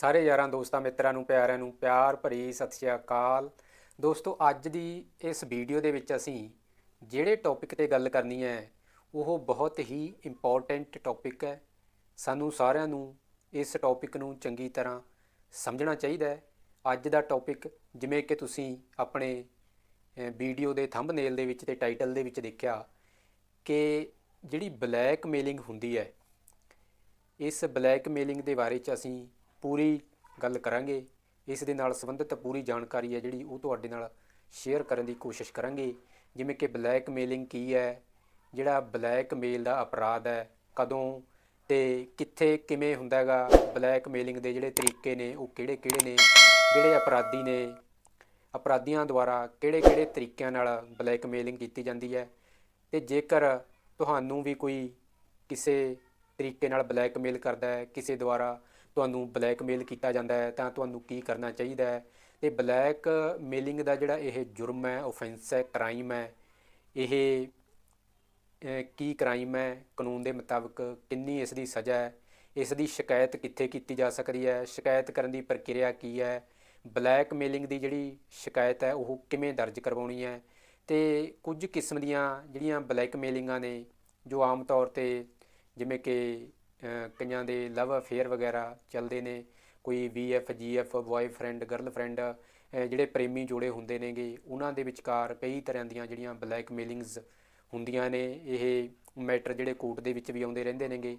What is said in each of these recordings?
ਸਾਰੇ ਯਾਰਾਂ ਦੋਸਤਾਂ, ਮਿੱਤਰਾਂ ਨੂੰ, ਪਿਆਰਿਆਂ ਨੂੰ ਪਿਆਰ ਭਰੀ ਸਤਿ ਸ਼੍ਰੀ ਅਕਾਲ। ਦੋਸਤੋ, ਅੱਜ ਦੀ ਇਸ ਵੀਡੀਓ ਦੇ ਵਿੱਚ ਅਸੀਂ ਜਿਹੜੇ ਟੌਪਿਕ ਤੇ ਗੱਲ ਕਰਨੀ ਹੈ, ਉਹ ਬਹੁਤ ਹੀ ਇੰਪੋਰਟੈਂਟ ਟੌਪਿਕ ਹੈ। ਸਾਨੂੰ ਸਾਰਿਆਂ ਨੂੰ ਇਸ ਟੌਪਿਕ ਨੂੰ ਚੰਗੀ ਤਰ੍ਹਾਂ ਸਮਝਣਾ ਚਾਹੀਦਾ ਹੈ। ਅੱਜ ਦਾ ਟੌਪਿਕ ਜਿਵੇਂ ਕਿ ਤੁਸੀਂ ਆਪਣੇ ਵੀਡੀਓ ਦੇ ਥੰਬਨੇਲ ਦੇ ਵਿੱਚ ਤੇ ਟਾਈਟਲ ਦੇ ਵਿੱਚ ਦੇਖਿਆ ਕਿ ਜਿਹੜੀ ਬਲੈਕਮੇਲਿੰਗ ਹੁੰਦੀ ਹੈ, ਇਸ ਬਲੈਕਮੇਲਿੰਗ ਦੇ ਬਾਰੇ ਚ ਅਸੀਂ ਪੂਰੀ ਗੱਲ ਕਰਾਂਗੇ। ਇਸ ਦੇ ਨਾਲ ਸੰਬੰਧਿਤ ਪੂਰੀ ਜਾਣਕਾਰੀ ਹੈ ਜਿਹੜੀ ਉਹ ਤੁਹਾਡੇ ਨਾਲ ਸ਼ੇਅਰ ਕਰਨ ਦੀ ਕੋਸ਼ਿਸ਼ ਕਰਾਂਗੇ। ਜਿਵੇਂ ਕਿ ਬਲੈਕਮੇਲਿੰਗ ਕੀ ਹੈ, ਜਿਹੜਾ ਬਲੈਕਮੇਲ ਦਾ ਅਪਰਾਧ ਹੈ, ਕਦੋਂ ਤੇ ਕਿੱਥੇ, ਕਿਵੇਂ ਹੁੰਦਾ ਹੈਗਾ ਬਲੈਕਮੇਲਿੰਗ ਦੇ ਜਿਹੜੇ ਤਰੀਕੇ ਨੇ, ਉਹ ਕਿਹੜੇ ਕਿਹੜੇ ਨੇ, ਜਿਹੜੇ ਅਪਰਾਧੀ ਨੇ, ਅਪਰਾਧੀਆਂ ਦੁਆਰਾ ਕਿਹੜੇ-ਕਿਹੜੇ ਤਰੀਕਿਆਂ ਨਾਲ ਬਲੈਕਮੇਲਿੰਗ ਕੀਤੀ ਜਾਂਦੀ ਹੈ। ਤੇ ਜੇਕਰ ਤੁਹਾਨੂੰ ਵੀ ਕੋਈ ਕਿਸੇ ਤਰੀਕੇ ਨਾਲ ਬਲੈਕਮੇਲ ਕਰਦਾ ਹੈ, ਕਿਸੇ ਦੁਆਰਾ ਤੁਹਾਨੂੰ ਬਲੈਕਮੇਲ ਕੀਤਾ ਜਾਂਦਾ ਹੈ, ਤਾਂ ਤੁਹਾਨੂੰ ਕੀ ਕਰਨਾ ਚਾਹੀਦਾ ਹੈ? ਤੇ ਬਲੈਕਮੇਲਿੰਗ ਦਾ ਜਿਹੜਾ ਇਹ ਜੁਰਮ ਹੈ ਆਫੈਂਸ ਹੈ ਕ੍ਰਾਈਮ ਹੈ, ਇਹ ਕੀ ਕ੍ਰਾਈਮ ਹੈ? ਕਾਨੂੰਨ ਦੇ ਮੁਤਾਬਕ ਕਿੰਨੀ ਇਸ ਦੀ ਸਜ਼ਾ ਹੈ? ਇਸ ਦੀ ਸ਼ਿਕਾਇਤ ਕਿੱਥੇ ਕੀਤੀ ਜਾ ਸਕਦੀ ਹੈ? ਸ਼ਿਕਾਇਤ ਕਰਨ ਦੀ ਪ੍ਰਕਿਰਿਆ ਕੀ ਹੈ? ਬਲੈਕ ਮੇਲਿੰਗ ਦੀ ਜਿਹੜੀ ਸ਼ਿਕਾਇਤ ਹੈ, ਉਹ ਕਿਵੇਂ ਦਰਜ ਕਰਵਾਉਣੀ ਹੈ? ਤੇ ਕੁਝ ਕਿਸਮ ਦੀਆਂ ਜਿਹੜੀਆਂ ਬਲੈਕ ਮੇਲਿੰਗਾਂ ਨੇ, ਜੋ ਆਮ ਤੌਰ ਤੇ ਜਿਵੇਂ ਕਿ ਕਈਆਂ ਦੇ ਲਵ ਅਫੇਅਰ ਵਗੈਰਾ ਚੱਲਦੇ ਨੇ, ਕੋਈ ਵੀਐਫ ਜੀਐਫ ਬॉयਫ੍ਰੈਂਡ ਗਰਲਫ੍ਰੈਂਡ ਜਿਹੜੇ ਪ੍ਰੇਮੀ ਜੋੜੇ ਹੁੰਦੇ ਨੇਗੇ, ਉਹਨਾਂ ਦੇ ਵਿਚਕਾਰ ਕਈ ਤਰ੍ਹਾਂ ਦੀਆਂ ਜਿਹੜੀਆਂ ਬਲੈਕਮੇਲਿੰਗਸ ਹੁੰਦੀਆਂ ਨੇ, ਇਹ ਮੈਟਰ ਜਿਹੜੇ ਕੋਰਟ ਦੇ ਵਿੱਚ ਵੀ ਆਉਂਦੇ ਰਹਿੰਦੇ ਨੇਗੇ।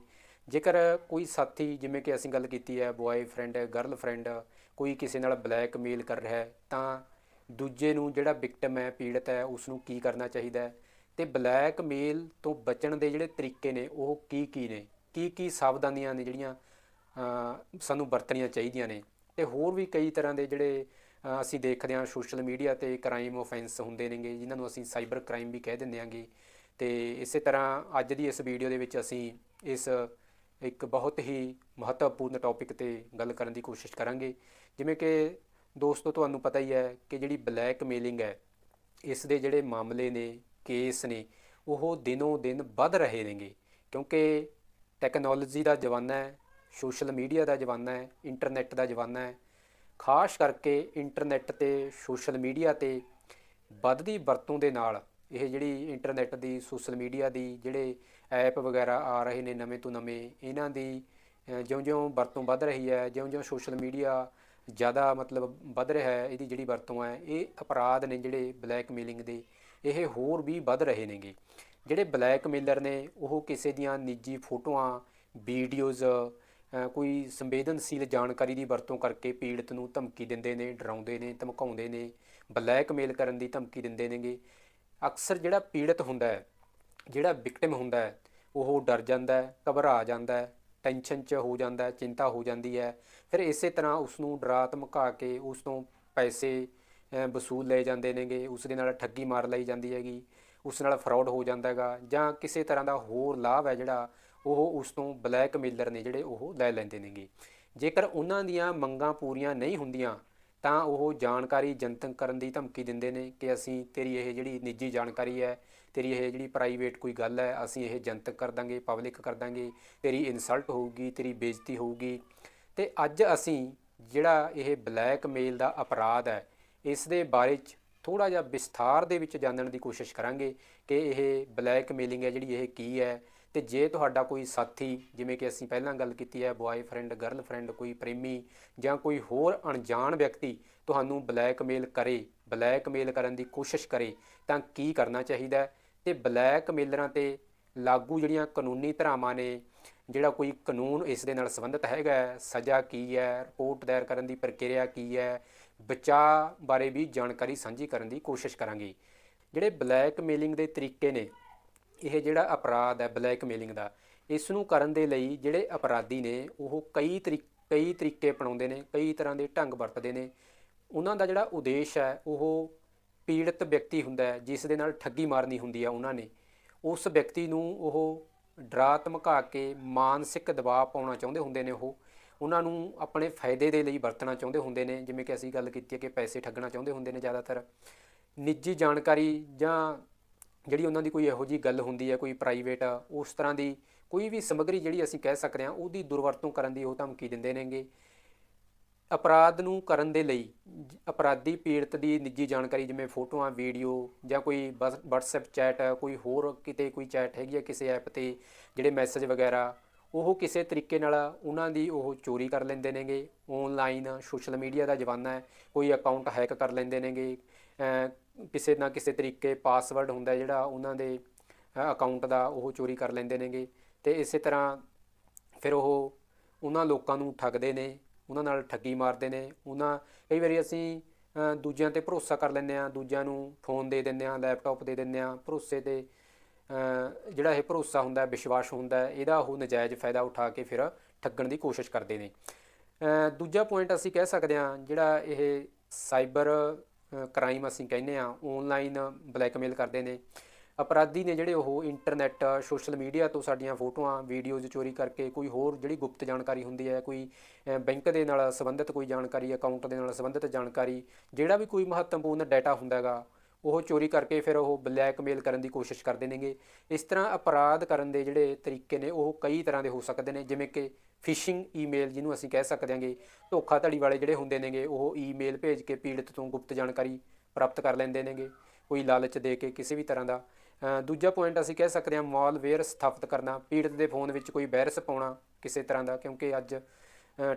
ਜੇਕਰ ਕੋਈ ਸਾਥੀ, ਜਿਵੇਂ ਕਿ ਅਸੀਂ ਗੱਲ ਕੀਤੀ ਹੈ ਬॉयਫ੍ਰੈਂਡ ਗਰਲਫ੍ਰੈਂਡ ਕੋਈ ਕਿਸੇ ਨਾਲ ਬਲੈਕਮੇਲ ਕਰ ਰਿਹਾ ਹੈ, ਤਾਂ ਦੂਜੇ ਨੂੰ ਜਿਹੜਾ ਵਿਕਟਮ ਹੈ, ਪੀੜਤ ਹੈ ਉਸ ਨੂੰ ਕੀ ਕਰਨਾ ਚਾਹੀਦਾ ਹੈ? ਤੇ ਬਲੈਕਮੇਲ ਤੋਂ ਬਚਣ ਦੇ ਜਿਹੜੇ ਤਰੀਕੇ ਨੇ, ਉਹ ਕੀ ਕੀ ਨੇ? ਕੀ ਕੀ ਸਾਵਧਾਨੀਆਂ ਨੇ ਜਿਹੜੀਆਂ ਸਾਨੂੰ ਵਰਤਣੀਆਂ ਚਾਹੀਦੀਆਂ ਨੇ? ਤੇ ਹੋਰ ਵੀ ਕਈ ਤਰ੍ਹਾਂ ਦੇ ਜਿਹੜੇ ਅਸੀਂ ਦੇਖਦੇ ਹਾਂ ਸੋਸ਼ਲ ਮੀਡੀਆ ਤੇ ਕ੍ਰਾਈਮ ਆਫੈਂਸ ਹੁੰਦੇ ਨੇਗੇ, ਜਿਨ੍ਹਾਂ ਨੂੰ ਅਸੀਂ ਸਾਈਬਰ ਕ੍ਰਾਈਮ ਵੀ ਕਹਿ ਦਿੰਦੇ ਆਂਗੇ ਤੇ ਇਸੇ ਤਰ੍ਹਾਂ ਅੱਜ ਦੀ ਇਸ ਵੀਡੀਓ ਦੇ ਵਿੱਚ ਅਸੀਂ ਇਸ ਇੱਕ ਬਹੁਤ ਹੀ ਮਹੱਤਵਪੂਰਨ ਟੌਪਿਕ ਤੇ ਗੱਲ ਕਰਨ ਦੀ ਕੋਸ਼ਿਸ਼ ਕਰਾਂਗੇ। ਜਿਵੇਂ ਕਿ ਦੋਸਤੋ, ਤੁਹਾਨੂੰ ਪਤਾ ਹੀ ਹੈ ਕਿ ਜਿਹੜੀ ਬਲੈਕਮੇਲਿੰਗ ਹੈ, ਇਸ ਦੇ ਜਿਹੜੇ ਮਾਮਲੇ ਨੇ ਕੇਸ ਨੇ, ਉਹ ਦਿਨੋਂ ਦਿਨ ਵੱਧ ਰਹੇ ਨੇਗੇ। ਕਿਉਂਕਿ ਟੈਕਨੋਲੋਜੀ ਦਾ ਜ਼ਮਾਨਾ ਹੈ, ਸੋਸ਼ਲ ਮੀਡੀਆ ਦਾ ਜ਼ਮਾਨਾ ਹੈ, ਇੰਟਰਨੈਟ ਦਾ ਜ਼ਮਾਨਾ ਹੈ। ਖਾਸ ਕਰਕੇ ਇੰਟਰਨੈਟ ਤੇ ਸੋਸ਼ਲ ਮੀਡੀਆ ਤੇ ਵੱਧਦੀ ਵਰਤੋਂ ਦੇ ਨਾਲ ਇਹ ਜਿਹੜੀ ਇੰਟਰਨੈਟ ਦੀ, ਸੋਸ਼ਲ ਮੀਡੀਆ ਦੀ ਜਿਹੜੇ ਐਪ ਵਗੈਰਾ ਆ ਰਹੇ ਨੇ ਨਵੇਂ ਤੋਂ ਨਵੇਂ, ਇਹਨਾਂ ਦੀ ਜਿਉਂ-ਜਿਉਂ ਵਰਤੋਂ ਵੱਧ ਰਹੀ ਹੈ, ਜਿਉਂ-ਜਿਉਂ ਸੋਸ਼ਲ ਮੀਡੀਆ ਜ਼ਿਆਦਾ ਮਤਲਬ ਵੱਧ ਰਿਹਾ ਹੈ, ਇਹਦੀ ਜਿਹੜੀ ਵਰਤੋਂ ਹੈ, ਇਹ ਅਪਰਾਧ ਨੇ ਜਿਹੜੇ ਬਲੈਕਮੇਲਿੰਗ ਦੇ, ਇਹ ਹੋਰ ਵੀ ਵੱਧ ਰਹੇ ਨੇਗੇ। ਜਿਹੜੇ ਬਲੈਕਮੇਲਰ ਨੇ, ਉਹ ਕਿਸੇ ਦੀਆਂ ਨਿੱਜੀ ਫੋਟੋਆਂ ਵੀਡੀਓਜ਼ ਕੋਈ ਸੰਵੇਦਨਸ਼ੀਲ ਜਾਣਕਾਰੀ ਦੀ ਵਰਤੋਂ ਕਰਕੇ ਪੀੜਤ ਨੂੰ ਧਮਕੀ ਦਿੰਦੇ ਨੇ, ਡਰਾਉਂਦੇ ਨੇ, ਧਮਕਾਉਂਦੇ ਨੇ ਬਲੈਕਮੇਲ ਕਰਨ ਦੀ ਧਮਕੀ ਦਿੰਦੇ ਨੇਗੇ। ਅਕਸਰ ਜਿਹੜਾ ਪੀੜਤ ਹੁੰਦਾ ਹੈ, ਜਿਹੜਾ ਵਿਕਟਿਮ ਹੁੰਦਾ ਹੈ, ਉਹ ਡਰ ਜਾਂਦਾ ਹੈ, ਘਬਰਾ ਜਾਂਦਾ ਹੈ ਟੈਨਸ਼ਨ 'ਚ ਹੋ ਜਾਂਦਾ ਹੈ, ਚਿੰਤਾ ਹੋ ਜਾਂਦੀ ਹੈ। ਫਿਰ ਇਸੇ ਤਰ੍ਹਾਂ ਉਸ ਨੂੰ ਡਰਾ ਧਮਕਾ ਕੇ ਉਸ ਤੋਂ ਪੈਸੇ ਵਸੂਲ ਲਏ ਜਾਂਦੇ ਨੇਗੇ ਉਸ ਦੇ ਨਾਲ ਠੱਗੀ ਮਾਰ ਲਈ ਜਾਂਦੀ ਹੈਗੀ। ਉਸ ਨਾਲ ਫਰਾਡ ਹੋ ਜਾਂਦਾ ਹੈਗਾ ਜਾਂ ਕਿਸੇ ਤਰ੍ਹਾਂ ਦਾ ਹੋਰ ਲਾਭ ਹੈ ਜਿਹੜਾ, ਉਹ ਉਸ ਤੋਂ ਬਲੈਕਮੇਲਰ ਨੇ ਜਿਹੜੇ ਉਹ ਲੈ ਲੈਂਦੇ ਨੇਗੇ। ਜੇਕਰ ਉਹਨਾਂ ਦੀਆਂ ਮੰਗਾਂ ਪੂਰੀਆਂ ਨਹੀਂ ਹੁੰਦੀਆਂ, ਤਾਂ ਉਹ ਜਾਣਕਾਰੀ ਜਨਤਕ ਕਰਨ ਦੀ ਧਮਕੀ ਦਿੰਦੇ ਨੇ ਕਿ ਅਸੀਂ ਤੇਰੀ ਇਹ ਜਿਹੜੀ ਨਿੱਜੀ ਜਾਣਕਾਰੀ ਹੈ, ਤੇਰੀ ਇਹ ਜਿਹੜੀ ਪ੍ਰਾਈਵੇਟ ਕੋਈ ਗੱਲ ਹੈ, ਅਸੀਂ ਇਹ ਜਨਤਕ ਕਰ ਦਾਂਗੇ ਪਬਲਿਕ ਕਰ ਦਾਂਗੇ, ਤੇਰੀ ਇਨਸਲਟ ਹੋਊਗੀ, ਤੇਰੀ ਬੇਇੱਜ਼ਤੀ ਹੋਊਗੀ। ਤੇ ਅੱਜ ਅਸੀਂ ਜਿਹੜਾ ਇਹ ਬਲੈਕਮੇਲ ਦਾ ਅਪਰਾਧ ਹੈ, ਇਸ ਦੇ ਬਾਰੇ ਚ ਥੋੜਾ ਜਿਹਾ ਵਿਸਥਾਰ ਦੇ ਵਿੱਚ ਜਾਣਨ ਦੀ ਕੋਸ਼ਿਸ਼ ਕਰਾਂਗੇ ਕਿ ਇਹ ਬਲੈਕਮੇਲਿੰਗ ਹੈ ਜਿਹੜੀ ਇਹ ਕੀ ਹੈ ਤੇ ਜੇ ਤੁਹਾਡਾ ਕੋਈ ਸਾਥੀ ਜਿਵੇਂ ਕਿ ਅਸੀਂ ਪਹਿਲਾਂ ਗੱਲ ਕੀਤੀ ਹੈ ਬॉयਫ੍ਰੈਂਡ ਗਰਲਫ੍ਰੈਂਡ ਕੋਈ ਪ੍ਰੇਮੀ ਜਾਂ ਕੋਈ ਹੋਰ ਅਣਜਾਣ ਵਿਅਕਤੀ ਤੁਹਾਨੂੰ ਬਲੈਕਮੇਲ ਕਰੇ ਬਲੈਕਮੇਲ ਕਰਨ ਦੀ ਕੋਸ਼ਿਸ਼ ਕਰੇ ਤਾਂ ਕੀ ਕਰਨਾ ਚਾਹੀਦਾ ਹੈ? ਤੇ ਬਲੈਕਮੇਲਰਾਂ ਤੇ ਲਾਗੂ ਜਿਹੜੀਆਂ ਕਾਨੂੰਨੀ ਧਾਰਾਵਾਂ ਨੇ ਜਿਹੜਾ ਕੋਈ ਕਾਨੂੰਨ ਇਸ ਦੇ ਨਾਲ ਸੰਬੰਧਿਤ ਹੈਗਾ ਹੈ, ਸਜ਼ਾ ਕੀ ਹੈ ਰਿਪੋਰਟ ਦਾਇਰ ਕਰਨ ਦੀ ਪ੍ਰਕਿਰਿਆ ਕੀ ਹੈ ਬਚਾਅ ਬਾਰੇ ਵੀ ਜਾਣਕਾਰੀ ਸਾਂਝੀ ਕਰਨ ਦੀ ਕੋਸ਼ਿਸ਼ ਕਰਾਂਗੇ। ਜਿਹੜੇ ਬਲੈਕਮੇਲਿੰਗ ਦੇ ਤਰੀਕੇ ਨੇ, ਇਹ ਜਿਹੜਾ ਅਪਰਾਧ ਹੈ ਬਲੈਕਮੇਲਿੰਗ ਦਾ, ਇਸ ਨੂੰ ਕਰਨ ਦੇ ਲਈ ਜਿਹੜੇ ਅਪਰਾਧੀ ਨੇ, ਉਹ ਕਈ ਤਰੀ- ਕਈ ਤਰੀਕੇ ਅਪਣਾਉਂਦੇ ਨੇ, ਕਈ ਤਰ੍ਹਾਂ ਦੇ ਢੰਗ ਵਰਤਦੇ ਨੇ। ਉਹਨਾਂ ਦਾ ਜਿਹੜਾ ਉਦੇਸ਼ ਹੈ, ਉਹ ਪੀੜਤ ਵਿਅਕਤੀ ਹੁੰਦਾ ਹੈ, ਜਿਸ ਦੇ ਨਾਲ ਠੱਗੀ ਮਾਰਨੀ ਹੁੰਦੀ ਹੈ ਉਹਨਾਂ ਨੇ। ਉਸ ਵਿਅਕਤੀ ਨੂੰ ਉਹ ਡਰਾ ਧਮਕਾ ਕੇ ਮਾਨਸਿਕ ਦਬਾਅ ਪਾਉਣਾ ਚਾਹੁੰਦੇ ਹੁੰਦੇ ਨੇ ਉਹ। ਉਹਨਾਂ ਨੂੰ ਆਪਣੇ ਫਾਇਦੇ ਦੇ ਲਈ ਵਰਤਣਾ ਚਾਹੁੰਦੇ ਹੁੰਦੇ ਨੇ, ਜਿਵੇਂ ਕਿ ਅਸੀਂ ਗੱਲ ਕੀਤੀ ਹੈ ਕਿ ਪੈਸੇ ਠੱਗਣਾ ਚਾਹੁੰਦੇ ਹੁੰਦੇ ਨੇ ਜ਼ਿਆਦਾਤਰ। ਨਿੱਜੀ ਜਾਣਕਾਰੀ ਜਾਂ ਜਿਹੜੀ ਉਹਨਾਂ ਦੀ ਕੋਈ ਇਹੋ ਜੀ ਗੱਲ ਹੁੰਦੀ ਹੈ, ਕੋਈ ਪ੍ਰਾਈਵੇਟ ਉਸ ਤਰ੍ਹਾਂ ਦੀ ਕੋਈ ਵੀ ਸਮੱਗਰੀ ਜਿਹੜੀ ਅਸੀਂ ਕਹਿ ਸਕਦੇ ਹਾਂ, ਉਹਦੀ ਦੁਰਵਰਤੋਂ ਕਰਨ ਦੀ ਉਹ ਧਮਕੀ ਦਿੰਦੇ ਨੇਗੇ। ਅਪਰਾਧ ਨੂੰ ਕਰਨ ਦੇ ਲਈ ਜ- ਅਪਰਾਧੀ ਪੀੜਤ ਦੀ ਨਿੱਜੀ ਜਾਣਕਾਰੀ, ਜਿਵੇਂ ਫੋਟੋਆਂ, ਵੀਡੀਓ ਜਾਂ ਕੋਈ ਬਸ- WhatsApp ਚੈਟ ਕੋਈ ਹੋਰ ਕਿਤੇ ਕੋਈ ਚੈਟ ਹੈਗੀ ਹੈ ਕਿਸੇ ਐਪ ਤੇ, ਜਿਹੜੇ ਮੈਸੇਜ ਵਗੈਰਾ ਉਹ ਕਿਸੇ ਤਰੀਕੇ ਨਾਲ ਉਹਨਾਂ ਦੀ ਉਹ ਚੋਰੀ ਕਰ ਲੈਂਦੇ ਨੇਗੇ ਆਨਲਾਈਨ ਸੋਸ਼ਲ ਮੀਡੀਆ ਦਾ ਜ਼ਮਾਨਾ ਹੈ, ਕੋਈ ਅਕਾਊਂਟ ਹੈਕ ਕਰ ਲੈਂਦੇ ਨੇਗੇ ਕਿਸੇ ਨਾ ਕਿਸੇ ਤਰੀਕੇ ਪਾਸਵਰਡ ਹੁੰਦਾ ਜਿਹੜਾ ਉਹਨਾਂ ਦੇ ਅਕਾਊਂਟ ਦਾ ਉਹ ਚੋਰੀ ਕਰ ਲੈਂਦੇ ਨੇਗੇ ਤੇ ਇਸੇ ਤਰ੍ਹਾਂ ਫਿਰ ਉਹ ਉਹਨਾਂ ਲੋਕਾਂ ਨੂੰ ਠੱਗਦੇ ਨੇ, ਉਹਨਾਂ ਨਾਲ ਠੱਗੀ ਮਾਰਦੇ ਨੇ, ਉਹਨਾਂ ਕਈ ਵਾਰੀ ਅਸੀਂ ਦੂਜਿਆਂ ਤੇ ਭਰੋਸਾ ਕਰ ਲੈਂਦੇ ਆ ਦੂਜਿਆਂ ਨੂੰ ਫੋਨ ਦੇ ਦਿੰਦੇ ਆ ਲੈਪਟਾਪ ਦੇ ਦਿੰਦੇ ਆ ਭਰੋਸੇ ਤੇ ਜਿਹੜਾ ਇਹ ਭਰੋਸਾ ਹੁੰਦਾ, ਵਿਸ਼ਵਾਸ ਹੁੰਦਾ, ਇਹਦਾ ਉਹ ਨਜਾਇਜ਼ ਫਾਇਦਾ ਉਠਾ ਕੇ ਫਿਰ ਠੱਗਣ ਦੀ ਕੋਸ਼ਿਸ਼ ਕਰਦੇ ਨੇ। ਦੂਜਾ ਪੁਆਇੰਟ ਅਸੀਂ ਕਹਿ ਸਕਦੇ ਹਾਂ, ਜਿਹੜਾ ਇਹ ਸਾਈਬਰ ਕ੍ਰਾਈਮ ਅਸੀਂ ਕਹਿੰਦੇ ਆ ਆਨਲਾਈਨ ਬਲੈਕਮੇਲ ਕਰਦੇ ਨੇ। ਅਪਰਾਧੀ ਨੇ ਜਿਹੜੇ ਉਹ ਇੰਟਰਨੈਟ ਸੋਸ਼ਲ ਮੀਡੀਆ ਤੋਂ ਸਾਡੀਆਂ ਫੋਟੋਆਂ ਵੀਡੀਓਜ਼ ਚੋਰੀ ਕਰਕੇ ਕੋਈ ਹੋਰ ਜਿਹੜੀ ਗੁਪਤ ਜਾਣਕਾਰੀ ਹੁੰਦੀ ਹੈ, ਕੋਈ ਬੈਂਕ ਦੇ ਨਾਲ ਸੰਬੰਧਿਤ ਕੋਈ ਜਾਣਕਾਰੀ ਅਕਾਊਂਟ ਦੇ ਨਾਲ ਸੰਬੰਧਿਤ ਜਾਣਕਾਰੀ, ਜਿਹੜਾ ਵੀ ਕੋਈ ਮਹੱਤਵਪੂਰਨ ਡਾਟਾ ਹੁੰਦਾ ਹੈਗਾ ਉਹ ਚੋਰੀ ਕਰਕੇ ਫਿਰ ਉਹ ਬਲੈਕਮੇਲ ਕਰਨ ਦੀ ਕੋਸ਼ਿਸ਼ ਕਰਦੇ ਨੇਗੇ। ਇਸ ਤਰ੍ਹਾਂ ਅਪਰਾਧ ਕਰਨ ਦੇ ਜਿਹੜੇ ਤਰੀਕੇ ਨੇ, ਉਹ ਕਈ ਤਰ੍ਹਾਂ ਦੇ ਹੋ ਸਕਦੇ ਨੇ। ਜਿਵੇਂ ਕਿ ਫਿਸ਼ਿੰਗ ਈਮੇਲ ਜਿਹਨੂੰ ਅਸੀਂ ਕਹਿ ਸਕਦੇ ਹਾਂਗੇ। ਧੋਖਾਧੜੀ ਵਾਲੇ ਜਿਹੜੇ ਹੁੰਦੇ ਨੇਗੇ, ਉਹ ਈਮੇਲ ਭੇਜ ਕੇ ਪੀੜਤ ਤੋਂ ਗੁਪਤ ਜਾਣਕਾਰੀ ਪ੍ਰਾਪਤ ਕਰ ਲੈਂਦੇ ਨੇਗੇ। ਕੋਈ ਲਾਲਚ ਦੇ ਕੇ ਕਿਸੇ ਵੀ ਤਰ੍ਹਾਂ ਦਾ। ਦੂਜਾ ਪੁਆਇੰਟ ਅਸੀਂ ਕਹਿ ਸਕਦੇ ਹਾਂ ਮਾਲਵੇਅਰ ਸਥਾਪਿਤ ਕਰਨਾ। ਪੀੜਤ ਦੇ ਫੋਨ ਵਿੱਚ ਕੋਈ ਵਾਇਰਸ ਪਾਉਣਾ ਕਿਸੇ ਤਰ੍ਹਾਂ ਦਾ, ਕਿਉਂਕਿ ਅੱਜ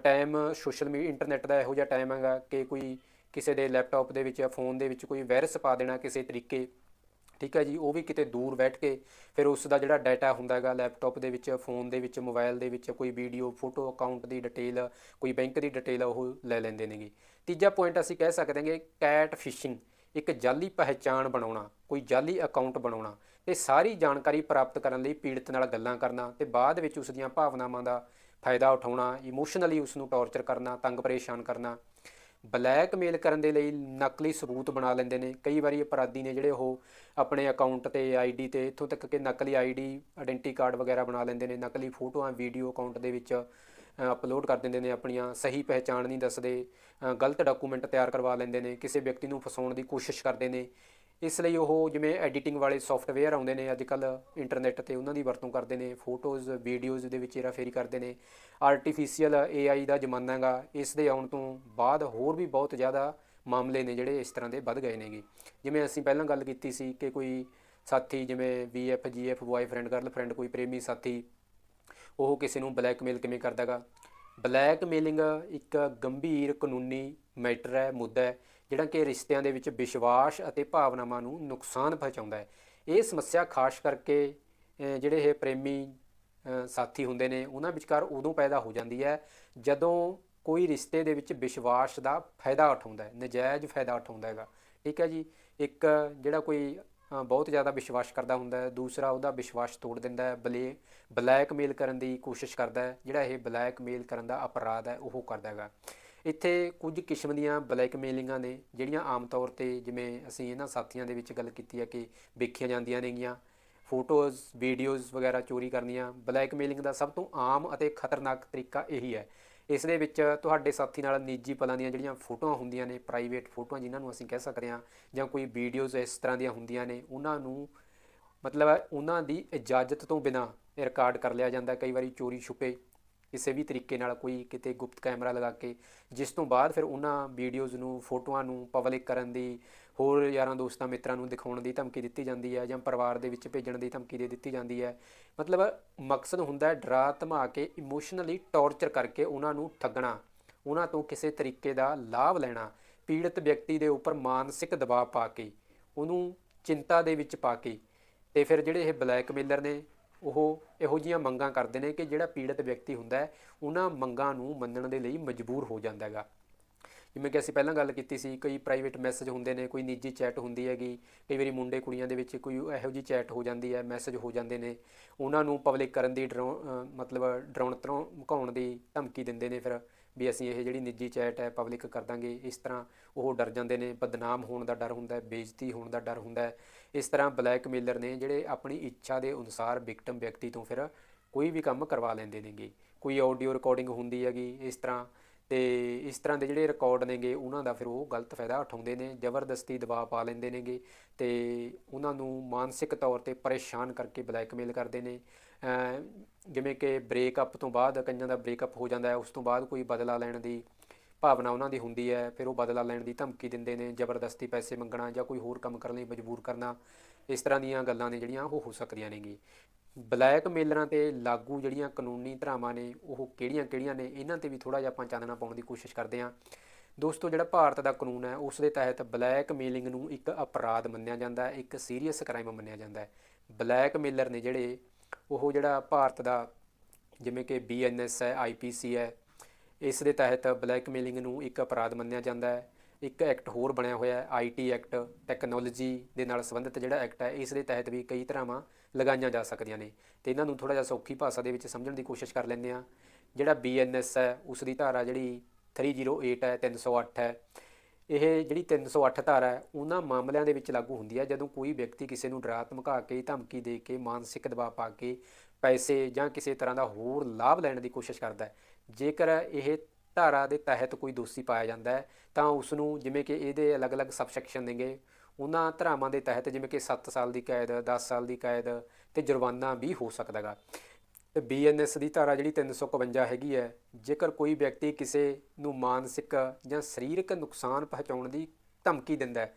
ਟਾਈਮ ਸੋਸ਼ਲ ਮੀਡੀਆ ਇੰਟਰਨੈਟ ਦਾ ਇਹੋ ਜਿਹਾ ਟਾਈਮ ਹੈਗਾ ਕਿ ਕੋਈ ਕਿਸੇ ਦੇ ਲੈਪਟਾਪ ਦੇ ਵਿੱਚ ਜਾਂ ਫੋਨ ਦੇ ਵਿੱਚ ਕੋਈ ਵਾਇਰਸ ਪਾ ਦੇਣਾ ਕਿਸੇ ਤਰੀਕੇ, ਠੀਕ ਹੈ ਜੀ, ਉਹ ਵੀ ਕਿਤੇ ਦੂਰ ਬੈਠ ਕੇ ਫਿਰ ਉਸ ਦਾ ਜਿਹੜਾ ਡਾਟਾ ਹੁੰਦਾ ਹੈਗਾ ਲੈਪਟਾਪ ਦੇ ਵਿੱਚ ਫੋਨ ਦੇ ਵਿੱਚ ਮੋਬਾਈਲ ਦੇ ਵਿੱਚ ਕੋਈ ਵੀਡੀਓ ਫੋਟੋ ਅਕਾਊਂਟ ਦੀ ਡਿਟੇਲ ਕੋਈ ਬੈਂਕ ਦੀ ਡਿਟੇਲ ਉਹ ਲੈ ਲੈਂਦੇ ਨੇਗੇ। ਤੀਜਾ ਪੁਆਇੰਟ ਅਸੀਂ ਕਹਿ ਸਕਦੇ ਹਾਂਗੇ ਕੈਟ ਫਿਸ਼ਿੰਗ ਇੱਕ ਜਾਲੀ ਪਹਿਚਾਣ ਬਣਾਉਣਾ, ਕੋਈ ਜਾਲੀ ਅਕਾਊਂਟ ਬਣਾਉਣਾ ਤੇ ਸਾਰੀ ਜਾਣਕਾਰੀ ਪ੍ਰਾਪਤ ਕਰਨ ਲਈ ਪੀੜਤ ਨਾਲ ਗੱਲਾਂ ਕਰਨਾ ਤੇ ਬਾਅਦ ਵਿੱਚ ਉਸ ਦੀਆਂ ਭਾਵਨਾਵਾਂ ਦਾ ਫਾਇਦਾ ਉਠਾਉਣਾ ਇਮੋਸ਼ਨਲੀ ਉਸ ਨੂੰ ਟੌਰਚਰ ਕਰਨਾ, ਤੰਗ ਪਰੇਸ਼ਾਨ ਕਰਨਾ ਬਲੈਕਮੇਲ ਕਰਨ ਦੇ ਲਈ ਨਕਲੀ ਸਬੂਤ ਬਣਾ ਲੈਂਦੇ ਨੇ। ਕਈ ਵਾਰੀ ਅਪਰਾਧੀ ਨੇ ਜਿਹੜੇ ਉਹ ਆਪਣੇ ਅਕਾਊਂਟ ਤੇ ਆਈਡੀ ਤੇ ਇੱਥੋਂ ਤੱਕ ਕਿ ਨਕਲੀ ਆਈਡੀ ਆਇਡੈਂਟੀ ਕਾਰਡ ਵਗੈਰਾ ਬਣਾ ਲੈਂਦੇ ਨੇ। ਨਕਲੀ ਫੋਟੋਆਂ ਵੀਡੀਓ ਅਕਾਊਂਟ ਦੇ ਵਿੱਚ ਅਪਲੋਡ ਕਰ ਦਿੰਦੇ ਨੇ ਆਪਣੀਆਂ। ਸਹੀ ਪਹਿਚਾਣ ਨਹੀਂ ਦੱਸਦੇ। ਗਲਤ ਡਾਕੂਮੈਂਟ ਤਿਆਰ ਕਰਵਾ ਲੈਂਦੇ ਨੇ। ਕਿਸੇ ਵਿਅਕਤੀ ਨੂੰ ਫਸਾਉਣ ਦੀ ਕੋਸ਼ਿਸ਼ ਕਰਦੇ ਨੇ। ਇਸ ਲਈ ਉਹ ਜਿਵੇਂ ਐਡੀਟਿੰਗ ਵਾਲੇ ਸੌਫਟਵੇਅਰ ਆਉਂਦੇ ਨੇ ਅੱਜ ਕੱਲ ਇੰਟਰਨੈਟ ਤੇ ਉਹਨਾਂ ਦੀ ਵਰਤੋਂ ਕਰਦੇ ਨੇ ਫੋਟੋਜ਼ ਵੀਡੀਓਜ਼ ਦੇ ਵਿੱਚ ਹੇਰਾਫੇਰੀ ਕਰਦੇ ਨੇ। ਆਰਟੀਫੀਸ਼ੀਅਲ ਏਆਈ ਦਾ ਜ਼ਮਾਨਾ ਹੈਗਾ ਇਸ ਦੇ ਆਉਣ ਤੋਂ ਬਾਅਦ ਹੋਰ ਵੀ ਬਹੁਤ ਜ਼ਿਆਦਾ ਮਾਮਲੇ ਨੇ ਜਿਹੜੇ ਇਸ ਤਰ੍ਹਾਂ ਦੇ ਵੱਧ ਗਏ ਨੇਗੇ। ਜਿਵੇਂ ਅਸੀਂ ਪਹਿਲਾਂ ਗੱਲ ਕੀਤੀ ਸੀ ਕਿ ਕੋਈ ਸਾਥੀ ਜਿਵੇਂ ਬੀਐਫ ਜੀਐਫ ਬॉयਫ੍ਰੈਂਡ ਗਰਲਫ੍ਰੈਂਡ ਕੋਈ ਪ੍ਰੇਮੀ ਸਾਥੀ, ਉਹ ਕਿਸੇ ਨੂੰ ਬਲੈਕਮੇਲ ਕਿਵੇਂ ਕਰਦਾਗਾ ਬਲੈਕਮੇਲਿੰਗ ਇੱਕ ਗੰਭੀਰ ਕਾਨੂੰਨੀ ਮੈਟਰ ਹੈ, ਮੁੱਦਾ ਹੈ। ਜਿਹੜਾ ਕਿ ਰਿਸ਼ਤਿਆਂ ਦੇ ਵਿੱਚ ਵਿਸ਼ਵਾਸ ਅਤੇ ਭਾਵਨਾਵਾਂ ਨੂੰ ਨੁਕਸਾਨ ਪਹੁੰਚਾਉਂਦਾ ਹੈ। ਇਹ ਸਮੱਸਿਆ ਖਾਸ ਕਰਕੇ ਜਿਹੜੇ ਇਹ ਪ੍ਰੇਮੀ ਸਾਥੀ ਹੁੰਦੇ ਨੇ, ਉਹਨਾਂ ਵਿਚਕਾਰ ਉਦੋਂ ਪੈਦਾ ਹੋ ਜਾਂਦੀ ਹੈ ਜਦੋਂ ਕੋਈ ਰਿਸ਼ਤੇ ਦੇ ਵਿੱਚ ਵਿਸ਼ਵਾਸ ਦਾ ਫਾਇਦਾ ਉਠਾਉਂਦਾ ਹੈ, ਨਜਾਇਜ਼ ਫਾਇਦਾ ਉਠਾਉਂਦਾ ਹੈਗਾ। ਠੀਕ ਹੈ ਜੀ? ਇੱਕ ਜਿਹੜਾ ਕੋਈ ਬਹੁਤ ਜ਼ਿਆਦਾ ਵਿਸ਼ਵਾਸ ਕਰਦਾ ਹੁੰਦਾ ਹੈ, ਦੂਸਰਾ ਉਹਦਾ ਵਿਸ਼ਵਾਸ ਤੋੜ ਦਿੰਦਾ ਹੈ, ਬਲੇ, ਬਲੈਕਮੇਲ ਕਰਨ ਦੀ ਕੋਸ਼ਿਸ਼ ਕਰਦਾ ਹੈ, ਜਿਹੜਾ ਇਹ ਬਲੈਕਮੇਲ ਕਰਨ ਦਾ ਅਪਰਾਧ ਹੈ, ਉਹ ਕਰਦਾ ਹੈਗਾ। ਇੱਥੇ ਕੁਝ ਕਿਸਮ ਦੀਆਂ ਬਲੈਕਮੇਲਿੰਗਾਂ ਨੇ, ਜਿਹੜੀਆਂ ਆਮ ਤੌਰ ਤੇ ਜਿਵੇਂ ਅਸੀਂ ਇਹਨਾਂ ਸਾਥੀਆਂ ਦੇ ਵਿੱਚ ਗੱਲ ਕੀਤੀ ਹੈ ਕਿ ਵੇਖੀਆਂ ਜਾਂਦੀਆਂ ਨੇਗੀਆਂ। ਫੋਟੋਜ਼, ਵੀਡੀਓਜ਼ ਵਗੈਰਾ ਚੋਰੀ ਕਰਨੀਆਂ, ਬਲੈਕਮੇਲਿੰਗ ਦਾ ਸਭ ਤੋਂ ਆਮ ਅਤੇ ਖਤਰਨਾਕ ਤਰੀਕਾ ਇਹੀ ਹੈ। ਇਸ ਦੇ ਵਿੱਚ ਤੁਹਾਡੇ ਸਾਥੀ ਨਾਲ ਨਿੱਜੀ ਪਲਾਂ ਦੀਆਂ ਜਿਹੜੀਆਂ ਫੋਟੋਆਂ ਹੁੰਦੀਆਂ ਨੇ, ਪ੍ਰਾਈਵੇਟ ਫੋਟੋਆਂ ਜਿਨ੍ਹਾਂ ਨੂੰ ਅਸੀਂ ਕਹਿ ਸਕਦੇ ਹਾਂ, ਜਾਂ ਕੋਈ ਵੀਡੀਓਜ਼ ਇਸ ਤਰ੍ਹਾਂ ਦੀਆਂ ਹੁੰਦੀਆਂ ਨੇ, ਉਹਨਾਂ ਨੂੰ ਮਤਲਬ ਉਹਨਾਂ ਦੀ ਇਜਾਜ਼ਤ ਤੋਂ ਬਿਨਾ ਰਿਕਾਰਡ ਕਰ ਲਿਆ ਜਾਂਦਾ, ਕਈ ਵਾਰੀ ਚੋਰੀ ਛੁਪੇ ਕਿਸੇ ਵੀ ਤਰੀਕੇ ਨਾਲ ਕੋਈ ਕਿਤੇ ਗੁਪਤ ਕੈਮਰਾ ਲਗਾ ਕੇ, ਜਿਸ ਤੋਂ ਬਾਅਦ ਫਿਰ ਉਹਨਾਂ ਵੀਡੀਓਜ਼ ਨੂੰ, ਫੋਟੋਆਂ ਨੂੰ ਪਬਲਿਕ ਕਰਨ ਦੀ, ਹੋਰ ਯਾਰਾਂ ਦੋਸਤਾਂ ਮਿੱਤਰਾਂ ਨੂੰ ਦਿਖਾਉਣ ਦੀ ਧਮਕੀ ਦਿੱਤੀ ਜਾਂਦੀ ਹੈ ਜਾਂ ਪਰਿਵਾਰ ਦੇ ਵਿੱਚ ਭੇਜਣ ਦੀ ਧਮਕੀ ਦੇ ਦਿੱਤੀ ਜਾਂਦੀ ਹੈ। ਮਤਲਬ ਮਕਸਦ ਹੁੰਦਾ ਹੈ ਡਰਾ ਧਮਾ ਕੇ ਇਮੋਸ਼ਨਲੀ ਟੌਰਚਰ ਕਰਕੇ ਉਹਨਾਂ ਨੂੰ ਠੱਗਣਾ, ਉਹਨਾਂ ਤੋਂ ਕਿਸੇ ਤਰੀਕੇ ਦਾ ਲਾਭ ਲੈਣਾ, ਪੀੜਤ ਵਿਅਕਤੀ ਦੇ ਉੱਪਰ ਮਾਨਸਿਕ ਦਬਾਅ ਪਾ ਕੇ, ਉਹਨੂੰ ਚਿੰਤਾ ਦੇ ਵਿੱਚ ਪਾ ਕੇ। ਤੇ ਫਿਰ ਜਿਹੜੇ ਇਹ ਬਲੈਕਮੇਲਰ ਨੇ ਉਹ ਇਹੋ ਜਿਹੀਆਂ ਮੰਗਾਂ ਕਰਦੇ ਨੇ ਕਿ ਜਿਹੜਾ ਪੀੜਤ ਵਿਅਕਤੀ ਹੁੰਦਾ ਹੈ, ਉਹਨਾਂ ਮੰਗਾਂ ਨੂੰ ਮੰਨਣ ਦੇ ਲਈ ਮਜਬੂਰ ਹੋ ਜਾਂਦਾ ਹੈਗਾ। ਜਿਵੇਂ ਕਿ ਅਸੀਂ ਪਹਿਲਾਂ ਗੱਲ ਕੀਤੀ ਸੀ, ਕਈ ਪ੍ਰਾਈਵੇਟ ਮੈਸੇਜ ਹੁੰਦੇ ਨੇ, ਕੋਈ ਨਿੱਜੀ ਚੈਟ ਹੁੰਦੀ ਹੈਗੀ, ਕਈ ਵਾਰੀ ਮੁੰਡੇ ਕੁੜੀਆਂ ਦੇ ਵਿੱਚ ਕੋਈ ਇਹੋ ਜਿਹੀ ਚੈਟ ਹੋ ਜਾਂਦੀ ਹੈ ਮੈਸੇਜ ਹੋ ਜਾਂਦੇ ਨੇ, ਉਹਨਾਂ ਨੂੰ ਪਬਲਿਕ ਕਰਨ ਦੀ ਡਰਾਉ ਮਤਲਬ ਡਰਾਉਣ ਤਰੋਂ ਮੁਕਾਉਣ ਦੀ ਧਮਕੀ ਦਿੰਦੇ ਨੇ ਫਿਰ। ਵੀ ਅਸੀਂ ਇਹ ਜਿਹੜੀ ਨਿੱਜੀ ਚੈਟ ਹੈ ਪਬਲਿਕ ਕਰ ਦਾਂਗੇ, ਇਸ ਤਰ੍ਹਾਂ ਉਹ ਡਰ ਜਾਂਦੇ ਨੇ, ਬਦਨਾਮ ਹੋਣ ਦਾ ਡਰ ਹੁੰਦਾ ਹੈ, ਬੇਇੱਜ਼ਤੀ ਹੋਣ ਦਾ ਡਰ ਹੁੰਦਾ ਹੈ। ਇਸ ਤਰ੍ਹਾਂ ਬਲੈਕਮੇਲਰ ਨੇ ਜਿਹੜੇ ਆਪਣੀ ਇੱਛਾ ਦੇ ਅਨੁਸਾਰ ਵਿਕਟਮ ਵਿਅਕਤੀ ਤੋਂ ਫਿਰ ਕੋਈ ਵੀ ਕੰਮ ਕਰਵਾ ਲੈਂਦੇ ਨੇਗੇ। ਕੋਈ ਆਡੀਓ ਰਿਕਾਰਡਿੰਗ ਹੁੰਦੀ ਹੈਗੀ, ਇਸ ਤਰ੍ਹਾਂ ਤੇ ਇਸ ਤਰ੍ਹਾਂ ਦੇ ਜਿਹੜੇ ਰਿਕਾਰਡ ਨੇਗੇ, ਉਹਨਾਂ ਦਾ ਫਿਰ ਉਹ ਗਲਤ ਫਾਇਦਾ ਉਠਾਉਂਦੇ ਨੇ, ਜ਼ਬਰਦਸਤੀ ਦਬਾਅ ਪਾ ਲੈਂਦੇ ਨੇਗੇ ਤੇ ਉਹਨਾਂ ਨੂੰ ਮਾਨਸਿਕ ਤੌਰ ਤੇ ਪਰੇਸ਼ਾਨ ਕਰਕੇ ਬਲੈਕਮੇਲ ਕਰਦੇ ਨੇ। ਜਿਵੇਂ ਕਿ ਬ੍ਰੇਕਅਪ ਤੋਂ ਬਾਅਦ ਕਈਆਂ ਦਾ ਬ੍ਰੇਕਅਪ ਹੋ ਜਾਂਦਾ ਹੈ, ਉਸ ਤੋਂ ਬਾਅਦ ਕੋਈ ਬਦਲਾ ਲੈਣ ਦੀ ਭਾਵਨਾ ਉਹਨਾਂ ਦੀ ਹੁੰਦੀ ਹੈ, ਫਿਰ ਉਹ ਬਦਲਾ ਲੈਣ ਦੀ ਧਮਕੀ ਦਿੰਦੇ ਨੇ, ਜ਼ਬਰਦਸਤੀ ਪੈਸੇ ਮੰਗਣਾ ਜਾਂ ਕੋਈ ਹੋਰ ਕੰਮ ਕਰਨ ਲਈ ਮਜਬੂਰ ਕਰਨਾ, ਇਸ ਤਰ੍ਹਾਂ ਦੀਆਂ ਗੱਲਾਂ ਨੇ ਜਿਹੜੀਆਂ ਉਹ ਹੋ ਸਕਦੀਆਂ ਨੇਗੀ ਬਲੈਕਮੇਲਰਾਂ ਤੇ ਲਾਗੂ ਜਿਹੜੀਆਂ ਕਾਨੂੰਨੀ ਧਾਰਾਵਾਂ ਨੇ, ਉਹ ਕਿਹੜੀਆਂ-ਕਿਹੜੀਆਂ ਨੇ, ਇਹਨਾਂ ਤੇ ਵੀ ਥੋੜਾ ਜਿਹਾ ਆਪਾਂ ਚਾਨਣਾ ਪਾਉਣ ਦੀ ਕੋਸ਼ਿਸ਼ ਕਰਦੇ ਹਾਂ। ਦੋਸਤੋ, ਜਿਹੜਾ ਭਾਰਤ ਦਾ ਕਾਨੂੰਨ ਹੈ, ਉਸ ਦੇ ਤਹਿਤ ਬਲੈਕ ਮੇਲਿੰਗ ਨੂੰ ਇੱਕ ਅਪਰਾਧ ਮੰਨਿਆ ਜਾਂਦਾ ਹੈ, ਇੱਕ ਸੀਰੀਅਸ ਕ੍ਰਾਈਮ ਮੰਨਿਆ ਜਾਂਦਾ ਹੈ। ਬਲੈਕਮੇਲਰ ਨੇ ਜਿਹੜੇ ਉਹ ਜਿਹੜਾ ਭਾਰਤ ਦਾ ਜਿਵੇਂ ਕਿ ਬੀਐਨਐਸ ਹੈ ਆਈਪੀਸੀ ਹੈ, ਇਸ ਦੇ ਤਹਿਤ ਬਲੈਕਮੇਲਿੰਗ ਨੂੰ ਇੱਕ ਅਪਰਾਧ ਮੰਨਿਆ ਜਾਂਦਾ ਹੈ। ਇੱਕ ਐਕਟ ਹੋਰ ਬਣਿਆ ਹੋਇਆ ਹੈ ਆਈਟੀ ਐਕਟ ਟੈਕਨੋਲੋਜੀ ਦੇ ਨਾਲ ਸੰਬੰਧਿਤ ਜਿਹੜਾ ਐਕਟ ਹੈ, ਇਸ ਦੇ ਤਹਿਤ ਵੀ ਕਈ ਧਾਰਾਵਾਂ ਲਗਾਈਆਂ ਜਾ ਸਕਦੀਆਂ ਨੇ। ਤੇ ਇਹਨਾਂ ਨੂੰ ਥੋੜਾ ਜਿਹਾ ਸੌਖੀ ਭਾਸ਼ਾ ਦੇ ਵਿੱਚ ਸਮਝਣ ਦੀ ਕੋਸ਼ਿਸ਼ ਕਰ ਲੈਂਦੇ ਆ ਜਿਹੜਾ ਬੀਐਨਐਸ ਹੈ, ਉਸ ਦੀ ਧਾਰਾ ਜਿਹੜੀ 308 ਹੈ 308 ਹੈ ਇਹ ਜਿਹੜੀ 308 ਧਾਰਾ ਹੈ, ਉਹਨਾਂ ਮਾਮਲਿਆਂ ਦੇ ਵਿੱਚ ਲਾਗੂ ਹੁੰਦੀ ਹੈ। ਜਦੋਂ ਕੋਈ ਵਿਅਕਤੀ ਕਿਸੇ ਨੂੰ ਡਰਾ ਧਮਕਾ ਕੇ, ਧਮਕੀ ਦੇ ਕੇ, ਮਾਨਸਿਕ ਦਬਾਅ ਪਾ ਕੇ ਪੈਸੇ ਜਾਂ ਕਿਸੇ ਤਰ੍ਹਾਂ ਦਾ ਹੋਰ ਲਾਭ ਲੈਣ ਦੀ ਕੋਸ਼ਿਸ਼ ਕਰਦਾ ਹੈ, ਜੇਕਰ ਇਹ ਧਾਰਾ ਦੇ ਤਹਿਤ ਕੋਈ ਦੋਸ਼ੀ ਪਾਇਆ ਜਾਂਦਾ ਹੈ, ਤਾਂ ਉਸ ਨੂੰ ਜਿਵੇਂ ਕਿ ਇਹਦੇ ਅਲੱਗ-ਅਲੱਗ ਸਬਸੈਕਸ਼ਨ ਦੇਗੇ ਉਹਨਾਂ ਧਾਰਾਵਾਂ ਦੇ ਤਹਿਤ ਜਿਵੇਂ ਕਿ 7 ਸਾਲ ਦੀ ਕੈਦ 10 ਸਾਲ ਦੀ ਕੈਦ ਤੇ ਜੁਰਮਾਨਾ ਵੀ ਹੋ ਸਕਦਾਗਾ ਤੇ ਬੀਐਨਐਸ ਦੀ ਧਾਰਾ ਜਿਹੜੀ 351 ਹੈਗੀ ਹੈ, ਜੇਕਰ ਕੋਈ ਵਿਅਕਤੀ ਕਿਸੇ ਨੂੰ ਮਾਨਸਿਕ ਜਾਂ ਸਰੀਰਕ ਨੁਕਸਾਨ ਪਹੁੰਚਾਉਣ ਦੀ ਧਮਕੀ ਦਿੰਦਾ ਹੈ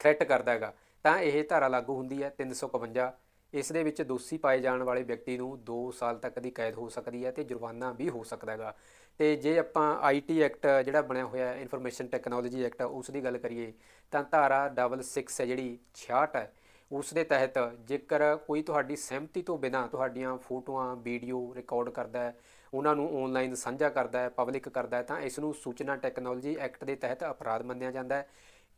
ਥ੍ਰੈਟ ਕਰਦਾ ਹੈਗਾ, ਤਾਂ ਇਹ ਧਾਰਾ ਲਾਗੂ ਹੁੰਦੀ ਹੈ 351 ਇਸ ਦੇ ਵਿੱਚ ਦੋਸ਼ੀ ਪਾਏ ਜਾਣ ਵਾਲੇ ਵਿਅਕਤੀ ਨੂੰ 2 ਸਾਲ ਤੱਕ ਦੀ ਕੈਦ ਹੋ ਸਕਦੀ ਹੈ ਤੇ ਜੁਰਮਾਨਾ ਵੀ ਹੋ ਸਕਦਾ ਹੈਗਾ। ਤੇ ਜੇ ਆਪਾਂ ਆਈਟੀ ਐਕਟ ਜਿਹੜਾ ਬਣਿਆ ਹੋਇਆ ਹੈ ਇਨਫੋਰਮੇਸ਼ਨ ਟੈਕਨੋਲੋਜੀ ਐਕਟ ਉਸ ਦੀ ਗੱਲ ਕਰੀਏ, ਤਾਂ ਧਾਰਾ 66 ਹੈ ਜਿਹੜੀ 66 ਹੈ। ਉਸ ਦੇ ਤਹਿਤ ਜੇਕਰ ਕੋਈ ਤੁਹਾਡੀ ਸਹਿਮਤੀ ਤੋਂ ਬਿਨਾਂ ਤੁਹਾਡੀਆਂ ਫੋਟੋਆਂ, ਵੀਡੀਓ ਰਿਕਾਰਡ ਕਰਦਾ ਹੈ, ਉਹਨਾਂ ਨੂੰ ਆਨਲਾਈਨ ਸਾਂਝਾ ਕਰਦਾ ਹੈ ਪਬਲਿਕ ਕਰਦਾ ਹੈ, ਤਾਂ ਇਸ ਨੂੰ ਸੂਚਨਾ ਟੈਕਨੋਲੋਜੀ ਐਕਟ ਦੇ ਤਹਿਤ ਅਪਰਾਧ ਮੰਨਿਆ ਜਾਂਦਾ ਹੈ।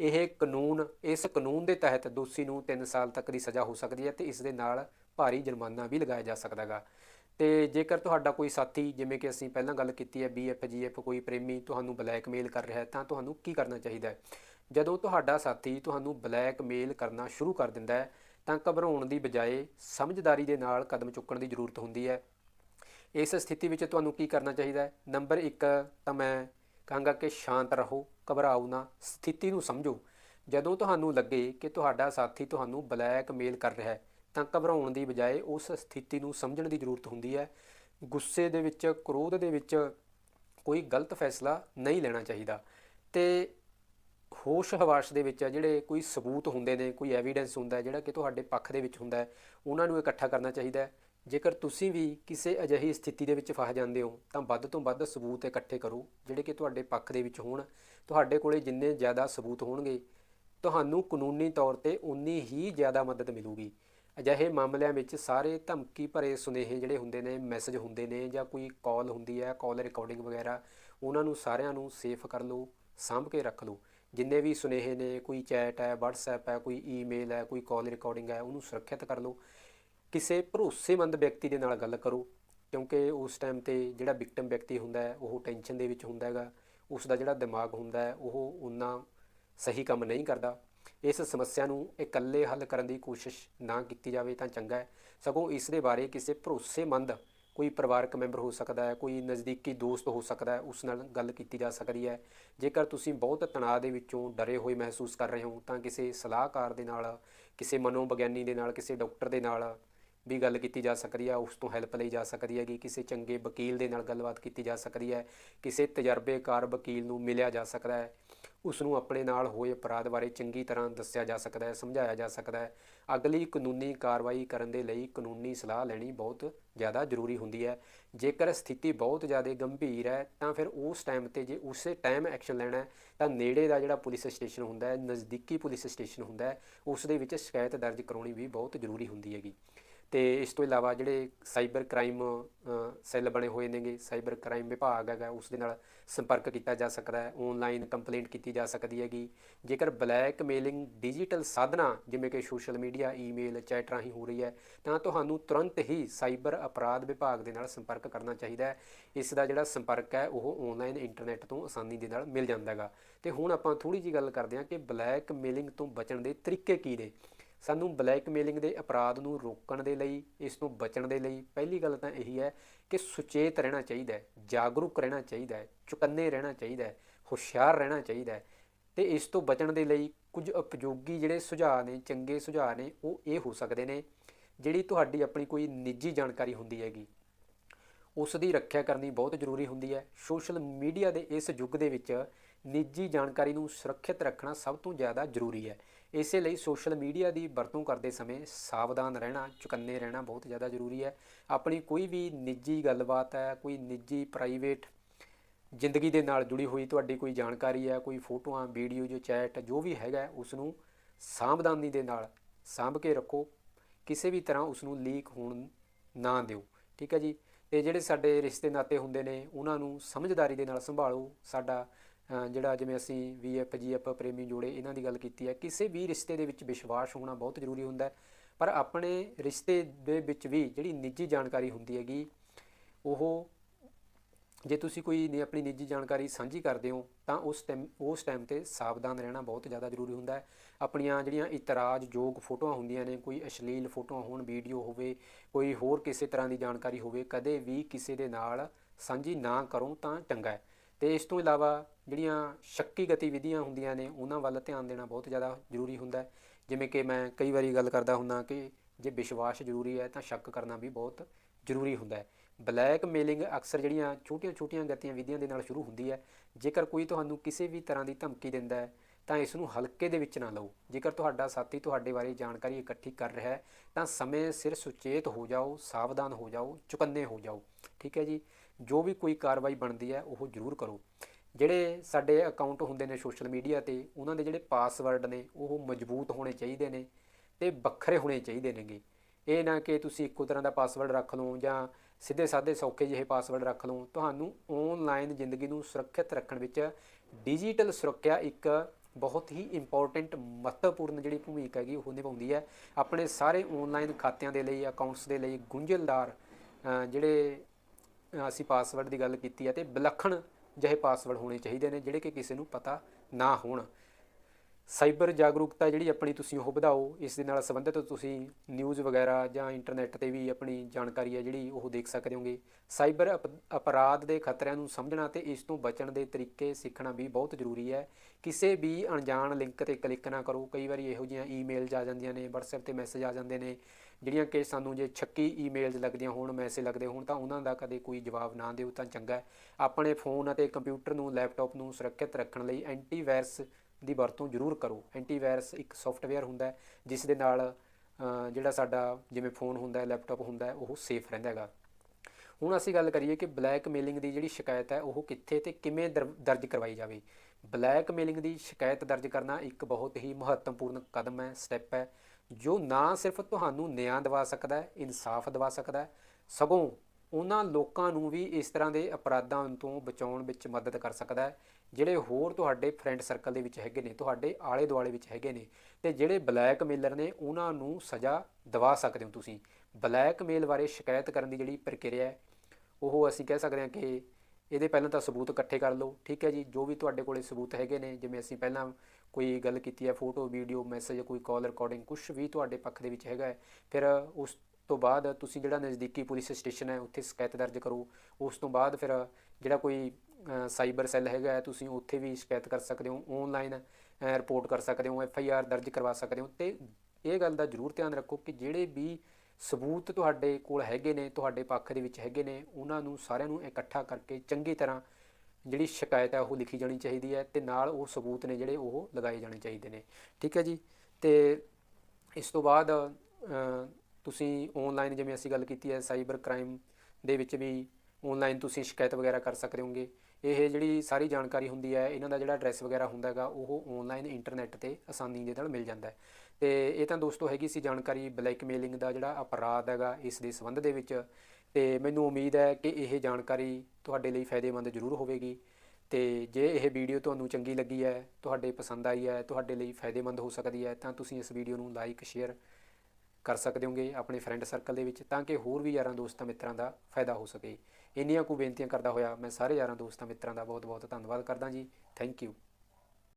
ਇਹ ਕਾਨੂੰਨ, ਇਸ ਕਾਨੂੰਨ ਦੇ ਤਹਿਤ ਦੋਸ਼ੀ ਨੂੰ 3 ਸਾਲ ਤੱਕ ਦੀ ਸਜ਼ਾ ਹੋ ਸਕਦੀ ਹੈ ਤੇ ਇਸ ਦੇ ਨਾਲ ਭਾਰੀ ਜੁਰਮਾਨਾ ਵੀ ਲਗਾਇਆ ਜਾ ਸਕਦਾ ਹੈਗਾ। ਤੇ ਜੇਕਰ ਤੁਹਾਡਾ ਕੋਈ ਸਾਥੀ, ਜਿਵੇਂ ਕਿ ਅਸੀਂ ਪਹਿਲਾਂ ਗੱਲ ਕੀਤੀ ਹੈ ਬੀਐਫ ਜੀਐਫ ਕੋਈ ਪ੍ਰੇਮੀ ਤੁਹਾਨੂੰ ਬਲੈਕਮੇਲ ਕਰ ਰਿਹਾ ਹੈ, ਤਾਂ ਤੁਹਾਨੂੰ ਕੀ ਕਰਨਾ ਚਾਹੀਦਾ ਹੈ? ਜਦੋਂ ਤੁਹਾਡਾ ਸਾਥੀ ਤੁਹਾਨੂੰ ਬਲੈਕਮੇਲ ਕਰਨਾ ਸ਼ੁਰੂ ਕਰ ਦਿੰਦਾ ਹੈ, ਤਾਂ ਘਬਰਾਉਣ ਦੀ ਬਜਾਏ ਸਮਝਦਾਰੀ ਦੇ ਨਾਲ ਕਦਮ ਚੁੱਕਣ ਦੀ ਜ਼ਰੂਰਤ ਹੁੰਦੀ ਹੈ। ਇਸ ਸਥਿਤੀ ਵਿੱਚ ਤੁਹਾਨੂੰ ਕੀ ਕਰਨਾ ਚਾਹੀਦਾ ਹੈ? ਨੰਬਰ 1 ਤਾਂ ਮੈਂ ਕਹਾਂਗਾ ਕਿ ਸ਼ਾਂਤ ਰਹੋ, ਘਬਰਾਓ ਨਾ, ਸਥਿਤੀ ਨੂੰ ਸਮਝੋ। ਜਦੋਂ ਤੁਹਾਨੂੰ ਲੱਗੇ ਕਿ ਤੁਹਾਡਾ ਸਾਥੀ ਤੁਹਾਨੂੰ ਬਲੈਕਮੇਲ ਕਰ ਰਿਹਾ ਹੈ, ਤਾਂ ਘਬਰਾਉਣ ਦੀ ਬਜਾਏ ਉਸ ਸਥਿਤੀ ਨੂੰ ਸਮਝਣ ਦੀ ਜ਼ਰੂਰਤ ਹੁੰਦੀ ਹੈ। ਗੁੱਸੇ ਦੇ ਵਿੱਚ, ਕ੍ਰੋਧ ਦੇ ਵਿੱਚ ਕੋਈ ਗਲਤ ਫੈਸਲਾ ਨਹੀਂ ਲੈਣਾ ਚਾਹੀਦਾ। ਤੇ ਹੋਸ਼ ਹਵਾਸ ਦੇ ਵਿੱਚ ਜਿਹੜੇ ਕੋਈ ਸਬੂਤ ਹੁੰਦੇ ਨੇ, ਕੋਈ ਐਵੀਡੈਂਸ ਹੁੰਦਾ ਹੈ, ਜਿਹੜਾ ਕਿ ਤੁਹਾਡੇ ਪੱਖ ਦੇ ਵਿੱਚ ਹੁੰਦਾ ਹੈ, ਉਹਨਾਂ ਨੂੰ ਇਕੱਠਾ ਕਰਨਾ ਚਾਹੀਦਾ ਹੈ। ਜੇਕਰ ਤੁਸੀਂ ਵੀ ਕਿਸੇ ਅਜਿਹੀ ਸਥਿਤੀ ਦੇ ਵਿੱਚ ਫਸ ਜਾਂਦੇ ਹੋ, ਤਾਂ ਵੱਧ ਤੋਂ ਵੱਧ ਸਬੂਤ ਇਕੱਠੇ ਕਰੋ, ਜਿਹੜੇ ਕਿ ਤੁਹਾਡੇ ਪੱਖ ਦੇ ਵਿੱਚ ਹੋਣ। ਤੁਹਾਡੇ ਕੋਲੇ ਜਿੰਨੇ ਜ਼ਿਆਦਾ ਸਬੂਤ ਹੋਣਗੇ, ਤੁਹਾਨੂੰ ਕਾਨੂੰਨੀ ਤੌਰ ਤੇ ਉਨੀ ਹੀ ਜ਼ਿਆਦਾ ਮਦਦ ਮਿਲੂਗੀ। ਅਜਿਹੇ ਮਾਮਲਿਆਂ ਵਿੱਚ ਸਾਰੇ ਧਮਕੀ ਭਰੇ ਸੁਨੇਹੇ ਜਿਹੜੇ ਹੁੰਦੇ ਨੇ ਮੈਸੇਜ ਹੁੰਦੇ ਨੇ, ਜਾਂ ਕੋਈ ਕਾਲ ਹੁੰਦੀ ਹੈ ਕਾਲ ਰਿਕਾਰਡਿੰਗ ਵਗੈਰਾ, ਉਹਨਾਂ ਨੂੰ ਸਾਰਿਆਂ ਨੂੰ ਸੇਫ ਕਰ ਲਓ, ਸਾਂਭ ਕੇ ਰੱਖ ਲਓ। ਜਿੰਨੇ ਵੀ ਸੁਨੇਹੇ ਨੇ, ਕੋਈ ਚੈਟ ਹੈ, WhatsApp ਹੈ, ਕੋਈ ਈਮੇਲ ਹੈ, ਕੋਈ ਕਾਲ ਰਿਕਾਰਡਿੰਗ ਹੈ, ਉਹਨੂੰ ਸੁਰੱਖਿਅਤ ਕਰ ਲਓ। ਕਿਸੇ ਭਰੋਸੇਮੰਦ ਵਿਅਕਤੀ ਦੇ ਨਾਲ ਗੱਲ ਕਰੋ, ਕਿਉਂਕਿ ਉਸ ਟਾਈਮ ਤੇ ਜਿਹੜਾ ਵਿਕਟਮ ਵਿਅਕਤੀ ਹੁੰਦਾ ਹੈ, ਉਹ ਟੈਨਸ਼ਨ ਦੇ ਵਿੱਚ ਹੁੰਦਾ ਹੈਗਾ। ਉਸ ਦਾ ਜਿਹੜਾ ਦਿਮਾਗ ਹੁੰਦਾ ਹੈ, ਉਹ ਉਨਾ ਸਹੀ ਕੰਮ ਨਹੀਂ ਕਰਦਾ। ਇਸ ਸਮੱਸਿਆ ਨੂੰ ਇਕੱਲੇ ਹੱਲ ਕਰਨ ਦੀ ਕੋਸ਼ਿਸ਼ ਨਾ ਕੀਤੀ ਜਾਵੇ ਤਾਂ ਚੰਗਾ ਹੈ। ਸਗੋਂ ਇਸ ਦੇ ਬਾਰੇ ਕਿਸੇ ਭਰੋਸੇਮੰਦ ਕੋਈ ਪਰਿਵਾਰਕ ਮੈਂਬਰ ਹੋ ਸਕਦਾ ਹੈ, ਕੋਈ ਨਜ਼ਦੀਕੀ ਦੋਸਤ ਹੋ ਸਕਦਾ ਹੈ, ਉਸ ਨਾਲ ਗੱਲ ਕੀਤੀ ਜਾ ਸਕਦੀ ਹੈ। ਜੇਕਰ ਤੁਸੀਂ ਬਹੁਤ ਤਣਾਅ ਦੇ ਵਿੱਚੋਂ ਡਰੇ ਹੋਏ ਮਹਿਸੂਸ ਕਰ ਰਹੇ ਹੋ, ਤਾਂ ਕਿਸੇ ਸਲਾਹਕਾਰ ਦੇ ਨਾਲ, ਕਿਸੇ ਮਨੋਵਿਗਿਆਨੀ ਦੇ ਨਾਲ, ਕਿਸੇ ਡਾਕਟਰ ਦੇ ਨਾਲ ਵੀ ਗੱਲ ਕੀਤੀ ਜਾ ਸਕਦੀ ਹੈ, ਉਸ ਤੋਂ ਹੈਲਪ ਲਈ ਜਾ ਸਕਦੀ ਹੈ ਕਿ ਕਿਸੇ ਚੰਗੇ ਵਕੀਲ ਦੇ ਨਾਲ ਗੱਲਬਾਤ ਕੀਤੀ ਜਾ ਸਕਦੀ ਹੈ, ਕਿਸੇ ਤਜਰਬੇਕਾਰ ਵਕੀਲ ਨੂੰ ਮਿਲਿਆ ਜਾ ਸਕਦਾ ਹੈ। ਉਸ ਨੂੰ ਆਪਣੇ ਨਾਲ ਹੋਏ ਅਪਰਾਧ ਬਾਰੇ ਚੰਗੀ ਤਰ੍ਹਾਂ ਦੱਸਿਆ ਜਾ ਸਕਦਾ ਹੈ, ਸਮਝਾਇਆ ਜਾ ਸਕਦਾ ਹੈ। ਅਗਲੀ ਕਾਨੂੰਨੀ ਕਾਰਵਾਈ ਕਰਨ ਦੇ ਲਈ ਕਾਨੂੰਨੀ ਸਲਾਹ ਲੈਣੀ ਬਹੁਤ ਜ਼ਿਆਦਾ ਜ਼ਰੂਰੀ ਹੁੰਦੀ ਹੈ। ਜੇਕਰ ਸਥਿਤੀ ਬਹੁਤ ਜ਼ਿਆਦਾ ਗੰਭੀਰ ਹੈ, ਤਾਂ ਫਿਰ ਉਸ ਟਾਈਮ ਤੇ ਜੇ ਉਸੇ ਟਾਈਮ ਐਕਸ਼ਨ ਲੈਣਾ ਹੈ, ਤਾਂ ਨੇੜੇ ਦਾ ਜਿਹੜਾ ਪੁਲਿਸ ਸਟੇਸ਼ਨ ਹੁੰਦਾ ਹੈ, ਨਜ਼ਦੀਕੀ ਪੁਲਿਸ ਸਟੇਸ਼ਨ ਹੁੰਦਾ ਹੈ, ਉਸ ਦੇ ਵਿੱਚ ਸ਼ਿਕਾਇਤ ਦਰਜ ਕਰਾਉਣੀ ਵੀ ਬਹੁਤ ਜ਼ਰੂਰੀ ਹੁੰਦੀ ਹੈਗੀ। ਤੇ ਇਸ ਤੋਂ ਇਲਾਵਾ ਜਿਹੜੇ ਸਾਈਬਰ ਕ੍ਰਾਈਮ ਸੈੱਲ ਬਣੇ ਹੋਏ ਨੇਗੇ, ਸਾਈਬਰ ਕ੍ਰਾਈਮ ਵਿਭਾਗ ਹੈਗਾ, ਉਸ ਦੇ ਨਾਲ ਸੰਪਰਕ ਕੀਤਾ ਜਾ ਸਕਦਾ ਹੈ ਆਨਲਾਈਨ ਕੰਪਲੇਂਟ ਕੀਤੀ ਜਾ ਸਕਦੀ ਹੈਗੀ। ਜੇਕਰ ਬਲੈਕਮੇਲਿੰਗ ਡਿਜੀਟਲ ਸਾਧਨਾ, ਜਿਵੇਂ ਕਿ ਸੋਸ਼ਲ ਮੀਡੀਆ ਈਮੇਲ ਚੈਟ ਰਾਹੀਂ ਹੋ ਰਹੀ ਹੈ, ਤਾਂ ਤੁਹਾਨੂੰ ਤੁਰੰਤ ਹੀ ਸਾਈਬਰ ਅਪਰਾਧ ਵਿਭਾਗ ਦੇ ਨਾਲ ਸੰਪਰਕ ਕਰਨਾ ਚਾਹੀਦਾ ਹੈ। ਇਸ ਦਾ ਜਿਹੜਾ ਸੰਪਰਕ ਹੈ, ਉਹ ਆਨਲਾਈਨ ਇੰਟਰਨੈਟ ਤੋਂ ਆਸਾਨੀ ਦੇ ਨਾਲ ਮਿਲ ਜਾਂਦਾ ਹੈਗਾ। ਤੇ ਹੁਣ ਆਪਾਂ ਥੋੜੀ ਜੀ ਗੱਲ ਕਰਦੇ ਹਾਂ ਕਿ ਬਲੈਕਮੇਲਿੰਗ ਤੋਂ ਬਚਣ ਦੇ ਤਰੀਕੇ ਕੀ ਨੇ। ਸਾਨੂੰ ਬਲੈਕਮੇਲਿੰਗ ਦੇ ਅਪਰਾਧ ਨੂੰ ਰੋਕਣ ਦੇ ਲਈ, ਇਸ ਤੋਂ ਬਚਣ ਦੇ ਲਈ ਪਹਿਲੀ ਗੱਲ ਤਾਂ ਇਹੀ ਹੈ ਕਿ ਸੁਚੇਤ ਰਹਿਣਾ ਚਾਹੀਦਾ ਹੈ, ਜਾਗਰੂਕ ਰਹਿਣਾ ਚਾਹੀਦਾ ਹੈ, ਚੁਕੰਨੇ ਰਹਿਣਾ ਚਾਹੀਦਾ ਹੈ, ਹੁਸ਼ਿਆਰ ਰਹਿਣਾ ਚਾਹੀਦਾ ਹੈ ਤੇ ਇਸ ਤੋਂ ਬਚਣ ਦੇ ਲਈ ਕੁਝ ਉਪਯੋਗੀ ਜਿਹੜੇ ਸੁਝਾਅ ਨੇ, ਚੰਗੇ ਸੁਝਾਅ ਨੇ, ਉਹ ਇਹ ਹੋ ਸਕਦੇ ਨੇ ਜਿਹੜੀ ਤੁਹਾਡੀ ਆਪਣੀ ਕੋਈ ਨਿੱਜੀ ਜਾਣਕਾਰੀ ਹੁੰਦੀ ਹੈਗੀ। ਉਸ ਦੀ ਰੱਖਿਆ ਕਰਨੀ ਬਹੁਤ ਜ਼ਰੂਰੀ ਹੁੰਦੀ ਹੈ। ਸੋਸ਼ਲ ਮੀਡੀਆ ਦੇ ਇਸ ਯੁੱਗ ਦੇ ਵਿੱਚ ਨਿੱਜੀ ਜਾਣਕਾਰੀ ਨੂੰ ਸੁਰੱਖਿਅਤ ਰੱਖਣਾ ਸਭ ਤੋਂ ਜ਼ਿਆਦਾ ਜ਼ਰੂਰੀ ਹੈ। ਇਸੇ ਲਈ ਸੋਸ਼ਲ ਮੀਡੀਆ ਦੀ ਵਰਤੋਂ ਕਰਦੇ ਸਮੇਂ ਸਾਵਧਾਨ ਰਹਿਣਾ, ਚੁਕੰਨੇ ਰਹਿਣਾ ਬਹੁਤ ਜ਼ਿਆਦਾ ਜ਼ਰੂਰੀ ਹੈ। ਆਪਣੀ ਕੋਈ ਵੀ ਨਿੱਜੀ ਗੱਲਬਾਤ ਹੈ, ਕੋਈ ਨਿੱਜੀ ਪ੍ਰਾਈਵੇਟ ਜ਼ਿੰਦਗੀ ਦੇ ਨਾਲ ਜੁੜੀ ਹੋਈ ਤੁਹਾਡੀ ਕੋਈ ਜਾਣਕਾਰੀ ਹੈ, ਕੋਈ ਫੋਟੋਆਂ, ਵੀਡੀਓ, ਜੋ ਚੈਟ ਜੋ ਵੀ ਹੈਗਾ ਉਸ ਨੂੰ ਸਾਵਧਾਨੀ ਦੇ ਨਾਲ ਸਾਂਭ ਕੇ ਰੱਖੋ। ਕਿਸੇ ਵੀ ਤਰ੍ਹਾਂ ਉਸ ਨੂੰ ਲੀਕ ਹੋਣ ਨਾ ਦਿਓ, ਠੀਕ ਹੈ ਜੀ? ਤੇ ਜਿਹੜੇ ਸਾਡੇ ਰਿਸ਼ਤੇ ਨਾਤੇ ਹੁੰਦੇ ਨੇ, ਉਹਨਾਂ ਨੂੰ ਸਮਝਦਾਰੀ ਦੇ ਨਾਲ ਸੰਭਾਲੋ। ਸਾਡਾ ਜਿਹੜਾ ਜਿਵੇਂ ਅਸੀਂ ਵੀਐਫ ਜੀਐਫ ਪ੍ਰੇਮੀ ਜੋੜੇ ਇਹਨਾਂ ਦੀ ਗੱਲ ਕੀਤੀ ਹੈ, ਕਿਸੇ ਵੀ ਰਿਸ਼ਤੇ ਦੇ ਵਿੱਚ ਵਿਸ਼ਵਾਸ ਹੋਣਾ ਬਹੁਤ ਜ਼ਰੂਰੀ ਹੁੰਦਾ ਹੈ। ਪਰ ਆਪਣੇ ਰਿਸ਼ਤੇ ਦੇ ਵਿੱਚ ਵੀ ਜਿਹੜੀ ਨਿੱਜੀ ਜਾਣਕਾਰੀ ਹੁੰਦੀ ਹੈਗੀ, ਉਹ ਜੇ ਤੁਸੀਂ ਕੋਈ ਨੀ- ਆਪਣੀ ਨਿੱਜੀ ਜਾਣਕਾਰੀ ਸਾਂਝੀ ਕਰਦੇ ਹੋ, ਤਾਂ ਉਸ ਟਾਈਮ ਉਸ ਟਾਈਮ ਤੇ ਸਾਵਧਾਨ ਰਹਿਣਾ ਬਹੁਤ ਜ਼ਿਆਦਾ ਜ਼ਰੂਰੀ ਹੁੰਦਾ ਹੈ। ਆਪਣੀਆਂ ਜਿਹੜੀਆਂ ਇਤਰਾਜ਼ਯੋਗ ਫੋਟੋਆਂ ਹੁੰਦੀਆਂ ਨੇ, ਕੋਈ ਅਸ਼ਲੀਲ ਫੋਟੋਆਂ ਹੋਣ, ਵੀਡੀਓ ਹੋਵੇ, ਕੋਈ ਹੋਰ ਕਿਸੇ ਤਰ੍ਹਾਂ ਦੀ ਜਾਣਕਾਰੀ ਹੋਵੇ, ਕਦੇ ਵੀ ਕਿਸੇ ਦੇ ਨਾਲ ਸਾਂਝੀ ਨਾ ਕਰੋ ਤਾਂ ਚੰਗਾ ਹੈ। ਤੇ ਇਸ ਤੋਂ ਇਲਾਵਾ ਜਿਹੜੀਆਂ ਸ਼ੱਕੀ ਗਤੀਵਿਧੀਆਂ ਹੁੰਦੀਆਂ ਨੇ, ਉਹਨਾਂ ਵੱਲ ਧਿਆਨ ਦੇਣਾ ਬਹੁਤ ਜ਼ਿਆਦਾ ਜ਼ਰੂਰੀ ਹੁੰਦਾ ਹੈ। ਜਿਵੇਂ ਕਿ ਮੈਂ ਕਈ ਵਾਰੀ ਗੱਲ ਕਰਦਾ ਹੁੰਦਾ ਕਿ ਜੇ ਵਿਸ਼ਵਾਸ ਜ਼ਰੂਰੀ ਹੈ ਤਾਂ ਸ਼ੱਕ ਕਰਨਾ ਵੀ ਬਹੁਤ ਜ਼ਰੂਰੀ ਹੁੰਦਾ ਹੈ। ਬਲੈਕ ਮੇਲਿੰਗ ਅਕਸਰ ਜਿਹੜੀਆਂ ਛੋਟੀਆਂ-ਛੋਟੀਆਂ ਗਤੀਵਿਧੀਆਂ ਦੇ ਨਾਲ ਸ਼ੁਰੂ ਹੁੰਦੀ ਹੈ। ਜੇਕਰ ਕੋਈ ਤੁਹਾਨੂੰ ਕਿਸੇ ਵੀ ਤਰ੍ਹਾਂ ਦੀ ਧਮਕੀ ਦਿੰਦਾ ਹੈ, ਤਾਂ ਇਸ ਨੂੰ ਹਲਕੇ ਦੇ ਵਿੱਚ ਨਾ ਲਓ। ਜੇਕਰ ਤੁਹਾਡਾ ਸਾਥੀ ਤੁਹਾਡੇ ਬਾਰੇ ਜਾਣਕਾਰੀ ਇਕੱਠੀ ਕਰ ਰਿਹਾ ਹੈ, ਤਾਂ ਸਮੇਂ ਸਿਰ ਸੁਚੇਤ ਹੋ ਜਾਓ, ਸਾਵਧਾਨ ਹੋ ਜਾਓ, ਚੁਕੰਨੇ ਹੋ ਜਾਓ। ਠੀਕ ਹੈ ਜੀ? ਜੋ ਵੀ ਕੋਈ ਕਾਰਵਾਈ ਬਣਦੀ ਹੈ, ਉਹ ਜ਼ਰੂਰ ਕਰੋ। ਜਿਹੜੇ ਸਾਡੇ ਅਕਾਊਂਟ ਹੁੰਦੇ ਨੇ ਸੋਸ਼ਲ ਮੀਡੀਆ ਤੇ, ਉਹਨਾਂ ਦੇ ਜਿਹੜੇ ਪਾਸਵਰਡ ਨੇ, ਉਹ ਮਜ਼ਬੂਤ ਹੋਣੇ ਚਾਹੀਦੇ ਨੇ ਤੇ ਵੱਖਰੇ ਹੋਣੇ ਚਾਹੀਦੇ ਨੇਗੇ। ਇਹ ਨਾ ਕਿ ਤੁਸੀਂ ਇੱਕੋ ਤਰ੍ਹਾਂ ਦਾ ਪਾਸਵਰਡ ਰੱਖ ਲਓ ਜਾਂ ਸਿੱਧੇ ਸਾਦੇ ਸੌਖੇ ਜਿਹੇ ਪਾਸਵਰਡ ਰੱਖ ਲਓ। ਤੁਹਾਨੂੰ ਆਨਲਾਈਨ ਜ਼ਿੰਦਗੀ ਨੂੰ ਸੁਰੱਖਿਅਤ ਰੱਖਣ ਵਿੱਚ ਡਿਜੀਟਲ ਸੁਰੱਖਿਆ ਇੱਕ ਬਹੁਤ ਹੀ ਇੰਪੋਰਟੈਂਟ ਮਹੱਤਵਪੂਰਨ ਜਿਹੜੀ ਭੂਮਿਕਾ ਹੈਗੀ, ਉਹ ਨਿਭਾਉਂਦੀ ਹੈ। ਆਪਣੇ ਸਾਰੇ ਆਨਲਾਈਨ ਖਾਤਿਆਂ ਦੇ ਲਈ ਅਕਾਊਂਟਸ ਦੇ ਲਈ ਗੁੰਝਲਦਾਰ ਜਿਹੜੇ ਅਸੀਂ ਪਾਸਵਰਡ ਦੀ ਗੱਲ ਕੀਤੀ ਹੈ ਤੇ ਵਿਲੱਖਣ ਜਿਹੇ ਪਾਸਵਰਡ ਹੋਣੇ ਚਾਹੀਦੇ ਨੇ, ਜਿਹੜੇ ਕਿ ਕਿਸੇ ਨੂੰ ਪਤਾ ਨਾ ਹੋਣ। ਸਾਈਬਰ ਜਾਗਰੂਕਤਾ ਜਿਹੜੀ ਆਪਣੀ ਤੁਸੀਂ ਉਹ ਵਧਾਓ, ਇਸ ਦੇ ਨਾਲ ਸੰਬੰਧਿਤ ਤੁਸੀਂ ਨਿਊਜ਼ ਵਗੈਰਾ ਜਾਂ ਇੰਟਰਨੈਟ ਤੇ ਵੀ ਆਪਣੀ ਜਾਣਕਾਰੀ ਹੈ ਜਿਹੜੀ ਉਹ ਦੇਖ ਸਕਦੇ ਹੋਗੇ। ਸਾਈਬਰ ਅਪ- ਅਪਰਾਧ ਦੇ ਖਤਰਿਆਂ ਨੂੰ ਸਮਝਣਾ ਤੇ ਇਸ ਤੋਂ ਬਚਣ ਦੇ ਤਰੀਕੇ ਸਿੱਖਣਾ ਵੀ ਬਹੁਤ ਜ਼ਰੂਰੀ ਹੈ। ਕਿਸੇ ਵੀ ਅਣਜਾਣ ਲਿੰਕ ਤੇ ਕਲਿੱਕ ਨਾ ਕਰੋ। ਕਈ ਵਾਰੀ ਇਹੋ ਜਿਹੀਆਂ ਈਮੇਲਸ ਆ ਜਾਂਦੀਆਂ ਨੇ, WhatsApp ਤੇ ਮੈਸੇਜ ਆ ਜਾਂਦੇ ਨੇ। ਜਿਹੜੀਆਂ ਕਿ ਸਾਨੂੰ ਜੇ ਛੱਕੀ ਈਮੇਲਸ ਲੱਗਦੀਆਂ ਹੋਣ ਮੈਸੇਜ ਲੱਗਦੇ ਹੋਣ, ਤਾਂ ਉਹਨਾਂ ਦਾ ਕਦੇ ਕੋਈ ਜਵਾਬ ਨਾ ਦਿਓ ਤਾਂ ਚੰਗਾ ਹੈ। ਆਪਣੇ ਫੋਨ ਅਤੇ ਕੰਪਿਊਟਰ ਨੂੰ ਲੈਪਟਾਪ ਨੂੰ ਸੁਰੱਖਿਅਤ ਰੱਖਣ ਲਈ ਐਂਟੀਵਾਇਰਸ ਦੀ ਵਰਤੋਂ ਜ਼ਰੂਰ ਕਰੋ। ਐਂਟੀਵਾਇਰਸ ਇੱਕ ਸੌਫਟਵੇਅਰ ਹੁੰਦਾ ਹੈ, ਜਿਸ ਦੇ ਨਾਲ ਜਿਹੜਾ ਸਾਡਾ ਜਿਵੇਂ ਫੋਨ ਹੁੰਦਾ ਹੈ ਲੈਪਟਾਪ ਹੁੰਦਾ ਹੈ, ਉਹ ਸੇਫ ਰਹਿੰਦਾ ਹੈਗਾ। ਹੁਣ ਅਸੀਂ ਗੱਲ ਕਰੀਏ ਕਿ ਬਲੈਕਮੇਲਿੰਗ ਦੀ ਜਿਹੜੀ ਸ਼ਿਕਾਇਤ ਹੈ, ਉਹ ਕਿੱਥੇ ਤੇ ਕਿਵੇਂ ਦਰ- ਦਰਜ ਕਰਵਾਈ ਜਾਵੇ? ਬਲੈਕਮੇਲਿੰਗ ਦੀ ਸ਼ਿਕਾਇਤ ਦਰਜ ਕਰਨਾ ਇੱਕ ਬਹੁਤ ਹੀ ਮਹੱਤਵਪੂਰਨ ਕਦਮ ਹੈ ਸਟੈਪ ਹੈ। ਜੋ ਨਾ ਸਿਰਫ ਤੁਹਾਨੂੰ ਨਿਆਂ ਦਿਵਾ ਸਕਦਾ ਹੈ, ਇਨਸਾਫ ਦਿਵਾ ਸਕਦਾ ਹੈ, ਸਗੋਂ ਉਹਨਾਂ ਲੋਕਾਂ ਨੂੰ ਵੀ ਇਸ ਤਰ੍ਹਾਂ ਦੇ ਅਪਰਾਧਾਂ ਤੋਂ ਬਚਾਉਣ ਵਿੱਚ ਮਦਦ ਕਰ ਸਕਦਾ ਹੈ, ਜਿਹੜੇ ਹੋਰ ਤੁਹਾਡੇ ਫਰੈਂਡ ਸਰਕਲ ਦੇ ਵਿੱਚ ਹੈਗੇ ਨੇ, ਤੁਹਾਡੇ ਆਲੇ ਦੁਆਲੇ ਵਿੱਚ ਹੈਗੇ ਨੇ ਤੇ ਜਿਹੜੇ ਬਲੈਕਮੇਲਰ ਨੇ, ਉਹਨਾਂ ਨੂੰ ਸਜ਼ਾ ਦਿਵਾ ਸਕਦੇ ਹੋ ਤੁਸੀਂ। ਬਲੈਕਮੇਲ ਬਾਰੇ ਸ਼ਿਕਾਇਤ ਕਰਨ ਦੀ ਜਿਹੜੀ ਪ੍ਰਕਿਰਿਆ ਹੈ, ਉਹ ਅਸੀਂ ਕਹਿ ਸਕਦੇ ਹਾਂ ਕਿ ਇਹਦੇ ਪਹਿਲਾਂ ਤਾਂ ਸਬੂਤ ਇਕੱਠੇ ਕਰ ਲਓ, ਠੀਕ ਹੈ ਜੀ, ਜੋ ਵੀ ਤੁਹਾਡੇ ਕੋਲੇ ਸਬੂਤ ਹੈਗੇ ਨੇ, ਜਿਵੇਂ ਅਸੀਂ ਪਹਿਲਾਂ ਕੋਈ ਗੱਲ ਕੀਤੀ ਹੈ ਫੋਟੋ ਵੀਡੀਓ ਮੈਸੇਜ ਕੋਈ ਕਾਲ ਰਿਕਾਰਡਿੰਗ ਕੁਝ ਵੀ ਤੁਹਾਡੇ ਪੱਖ ਦੇ ਵਿੱਚ ਹੈਗਾ ਹੈ ਫਿਰ ਉਸ ਤੋਂ ਬਾਅਦ ਤੁਸੀਂ ਜਿਹੜਾ ਨਜ਼ਦੀਕੀ ਪੁਲਿਸ ਸਟੇਸ਼ਨ ਹੈ ਉੱਥੇ ਸ਼ਿਕਾਇਤ ਦਰਜ ਕਰੋ। ਉਸ ਤੋਂ ਬਾਅਦ ਫਿਰ ਜਿਹੜਾ ਕੋਈ ਸਾਈਬਰ ਸੈੱਲ ਹੈਗਾ ਹੈ, ਤੁਸੀਂ ਉੱਥੇ ਵੀ ਸ਼ਿਕਾਇਤ ਕਰ ਸਕਦੇ ਹੋ ਆਨਲਾਈਨ ਰਿਪੋਰਟ ਕਰ ਸਕਦੇ ਹੋ ਐਫ ਆਈ ਆਰ ਦਰਜ ਕਰਵਾ ਸਕਦੇ ਹੋ। ਤੇ ਇਹ ਗੱਲ ਦਾ ਜ਼ਰੂਰ ਧਿਆਨ ਰੱਖੋ ਕਿ ਜਿਹੜੇ ਵੀ ਸਬੂਤ ਤੁਹਾਡੇ ਕੋਲ ਹੈਗੇ ਨੇ ਤੁਹਾਡੇ ਪੱਖ ਦੇ ਵਿੱਚ ਹੈਗੇ ਨੇ ਉਹਨਾਂ ਨੂੰ ਸਾਰਿਆਂ ਨੂੰ ਇਕੱਠਾ ਕਰਕੇ ਚੰਗੀ ਤਰ੍ਹਾਂ ਜਿਹੜੀ ਸ਼ਿਕਾਇਤ ਹੈ ਉਹ ਲਿਖੀ ਜਾਣੀ ਚਾਹੀਦੀ ਹੈ ਤੇ ਨਾਲ ਉਹ ਸਬੂਤ ਨੇ ਜਿਹੜੇ ਉਹ ਲਗਾਏ ਜਾਣੇ ਚਾਹੀਦੇ ਨੇ। ਠੀਕ ਹੈ ਜੀ? ਤੇ ਇਸ ਤੋਂ ਬਾਅਦ ਤੁਸੀਂ ਆਨਲਾਈਨ ਜਿਵੇਂ ਅਸੀਂ ਗੱਲ ਕੀਤੀ ਹੈ ਸਾਈਬਰ ਕ੍ਰਾਈਮ ਦੇ ਵਿੱਚ ਵੀ ਆਨਲਾਈਨ ਤੁਸੀਂ ਸ਼ਿਕਾਇਤ ਵਗੈਰਾ ਕਰ ਸਕਦੇ ਹੋਗੇ। ਇਹ ਜਿਹੜੀ ਸਾਰੀ ਜਾਣਕਾਰੀ ਹੁੰਦੀ ਹੈ, ਇਹਨਾਂ ਦਾ ਜਿਹੜਾ ਐਡਰੈਸ ਵਗੈਰਾ ਹੁੰਦਾ ਹੈਗਾ, ਉਹ ਆਨਲਾਈਨ ਇੰਟਰਨੈਟ ਤੇ ਆਸਾਨੀ ਦੇ ਨਾਲ ਮਿਲ ਜਾਂਦਾ ਹੈ। ਤੇ ਇਹ ਤਾਂ ਦੋਸਤੋ ਹੈਗੀ ਸੀ ਜਾਣਕਾਰੀ ਬਲੈਕਮੇਲਿੰਗ ਦਾ ਜਿਹੜਾ ਅਪਰਾਧ ਹੈਗਾ ਇਸ ਦੇ ਸੰਬੰਧ ਦੇ ਵਿੱਚ। ਤੇ ਮੈਨੂੰ ਉਮੀਦ ਹੈ ਕਿ ਇਹ ਜਾਣਕਾਰੀ ਤੁਹਾਡੇ ਲਈ ਫਾਇਦੇਮੰਦ ਜ਼ਰੂਰ ਹੋਵੇਗੀ। ਤੇ ਜੇ ਇਹ ਵੀਡੀਓ ਤੁਹਾਨੂੰ ਚੰਗੀ ਲੱਗੀ ਹੈ, ਤੁਹਾਡੇ ਪਸੰਦ ਆਈ ਹੈ, ਤੁਹਾਡੇ ਲਈ ਫਾਇਦੇਮੰਦ ਹੋ ਸਕਦੀ ਹੈ, ਤਾਂ ਤੁਸੀਂ ਇਸ ਵੀਡੀਓ ਨੂੰ ਲਾਈਕ ਸ਼ੇਅਰ ਕਰ ਸਕਦੇ ਹੋਗੇ ਆਪਣੇ ਫਰੈਂਡ ਸਰਕਲ ਦੇ ਵਿੱਚ, ਤਾਂ ਕਿ ਹੋਰ ਵੀ ਯਾਰਾਂ ਦੋਸਤਾਂ ਮਿੱਤਰਾਂ ਦਾ ਫਾਇਦਾ ਹੋ ਸਕੇ। ਇੰਨੀਆਂ ਕੁ ਬੇਨਤੀਆਂ ਕਰਦਾ ਹੋਇਆ ਮੈਂ ਸਾਰੇ ਯਾਰਾਂ ਦੋਸਤਾਂ ਮਿੱਤਰਾਂ ਦਾ ਬਹੁਤ ਬਹੁਤ ਧੰਨਵਾਦ ਕਰਦਾ ਜੀ। Thank you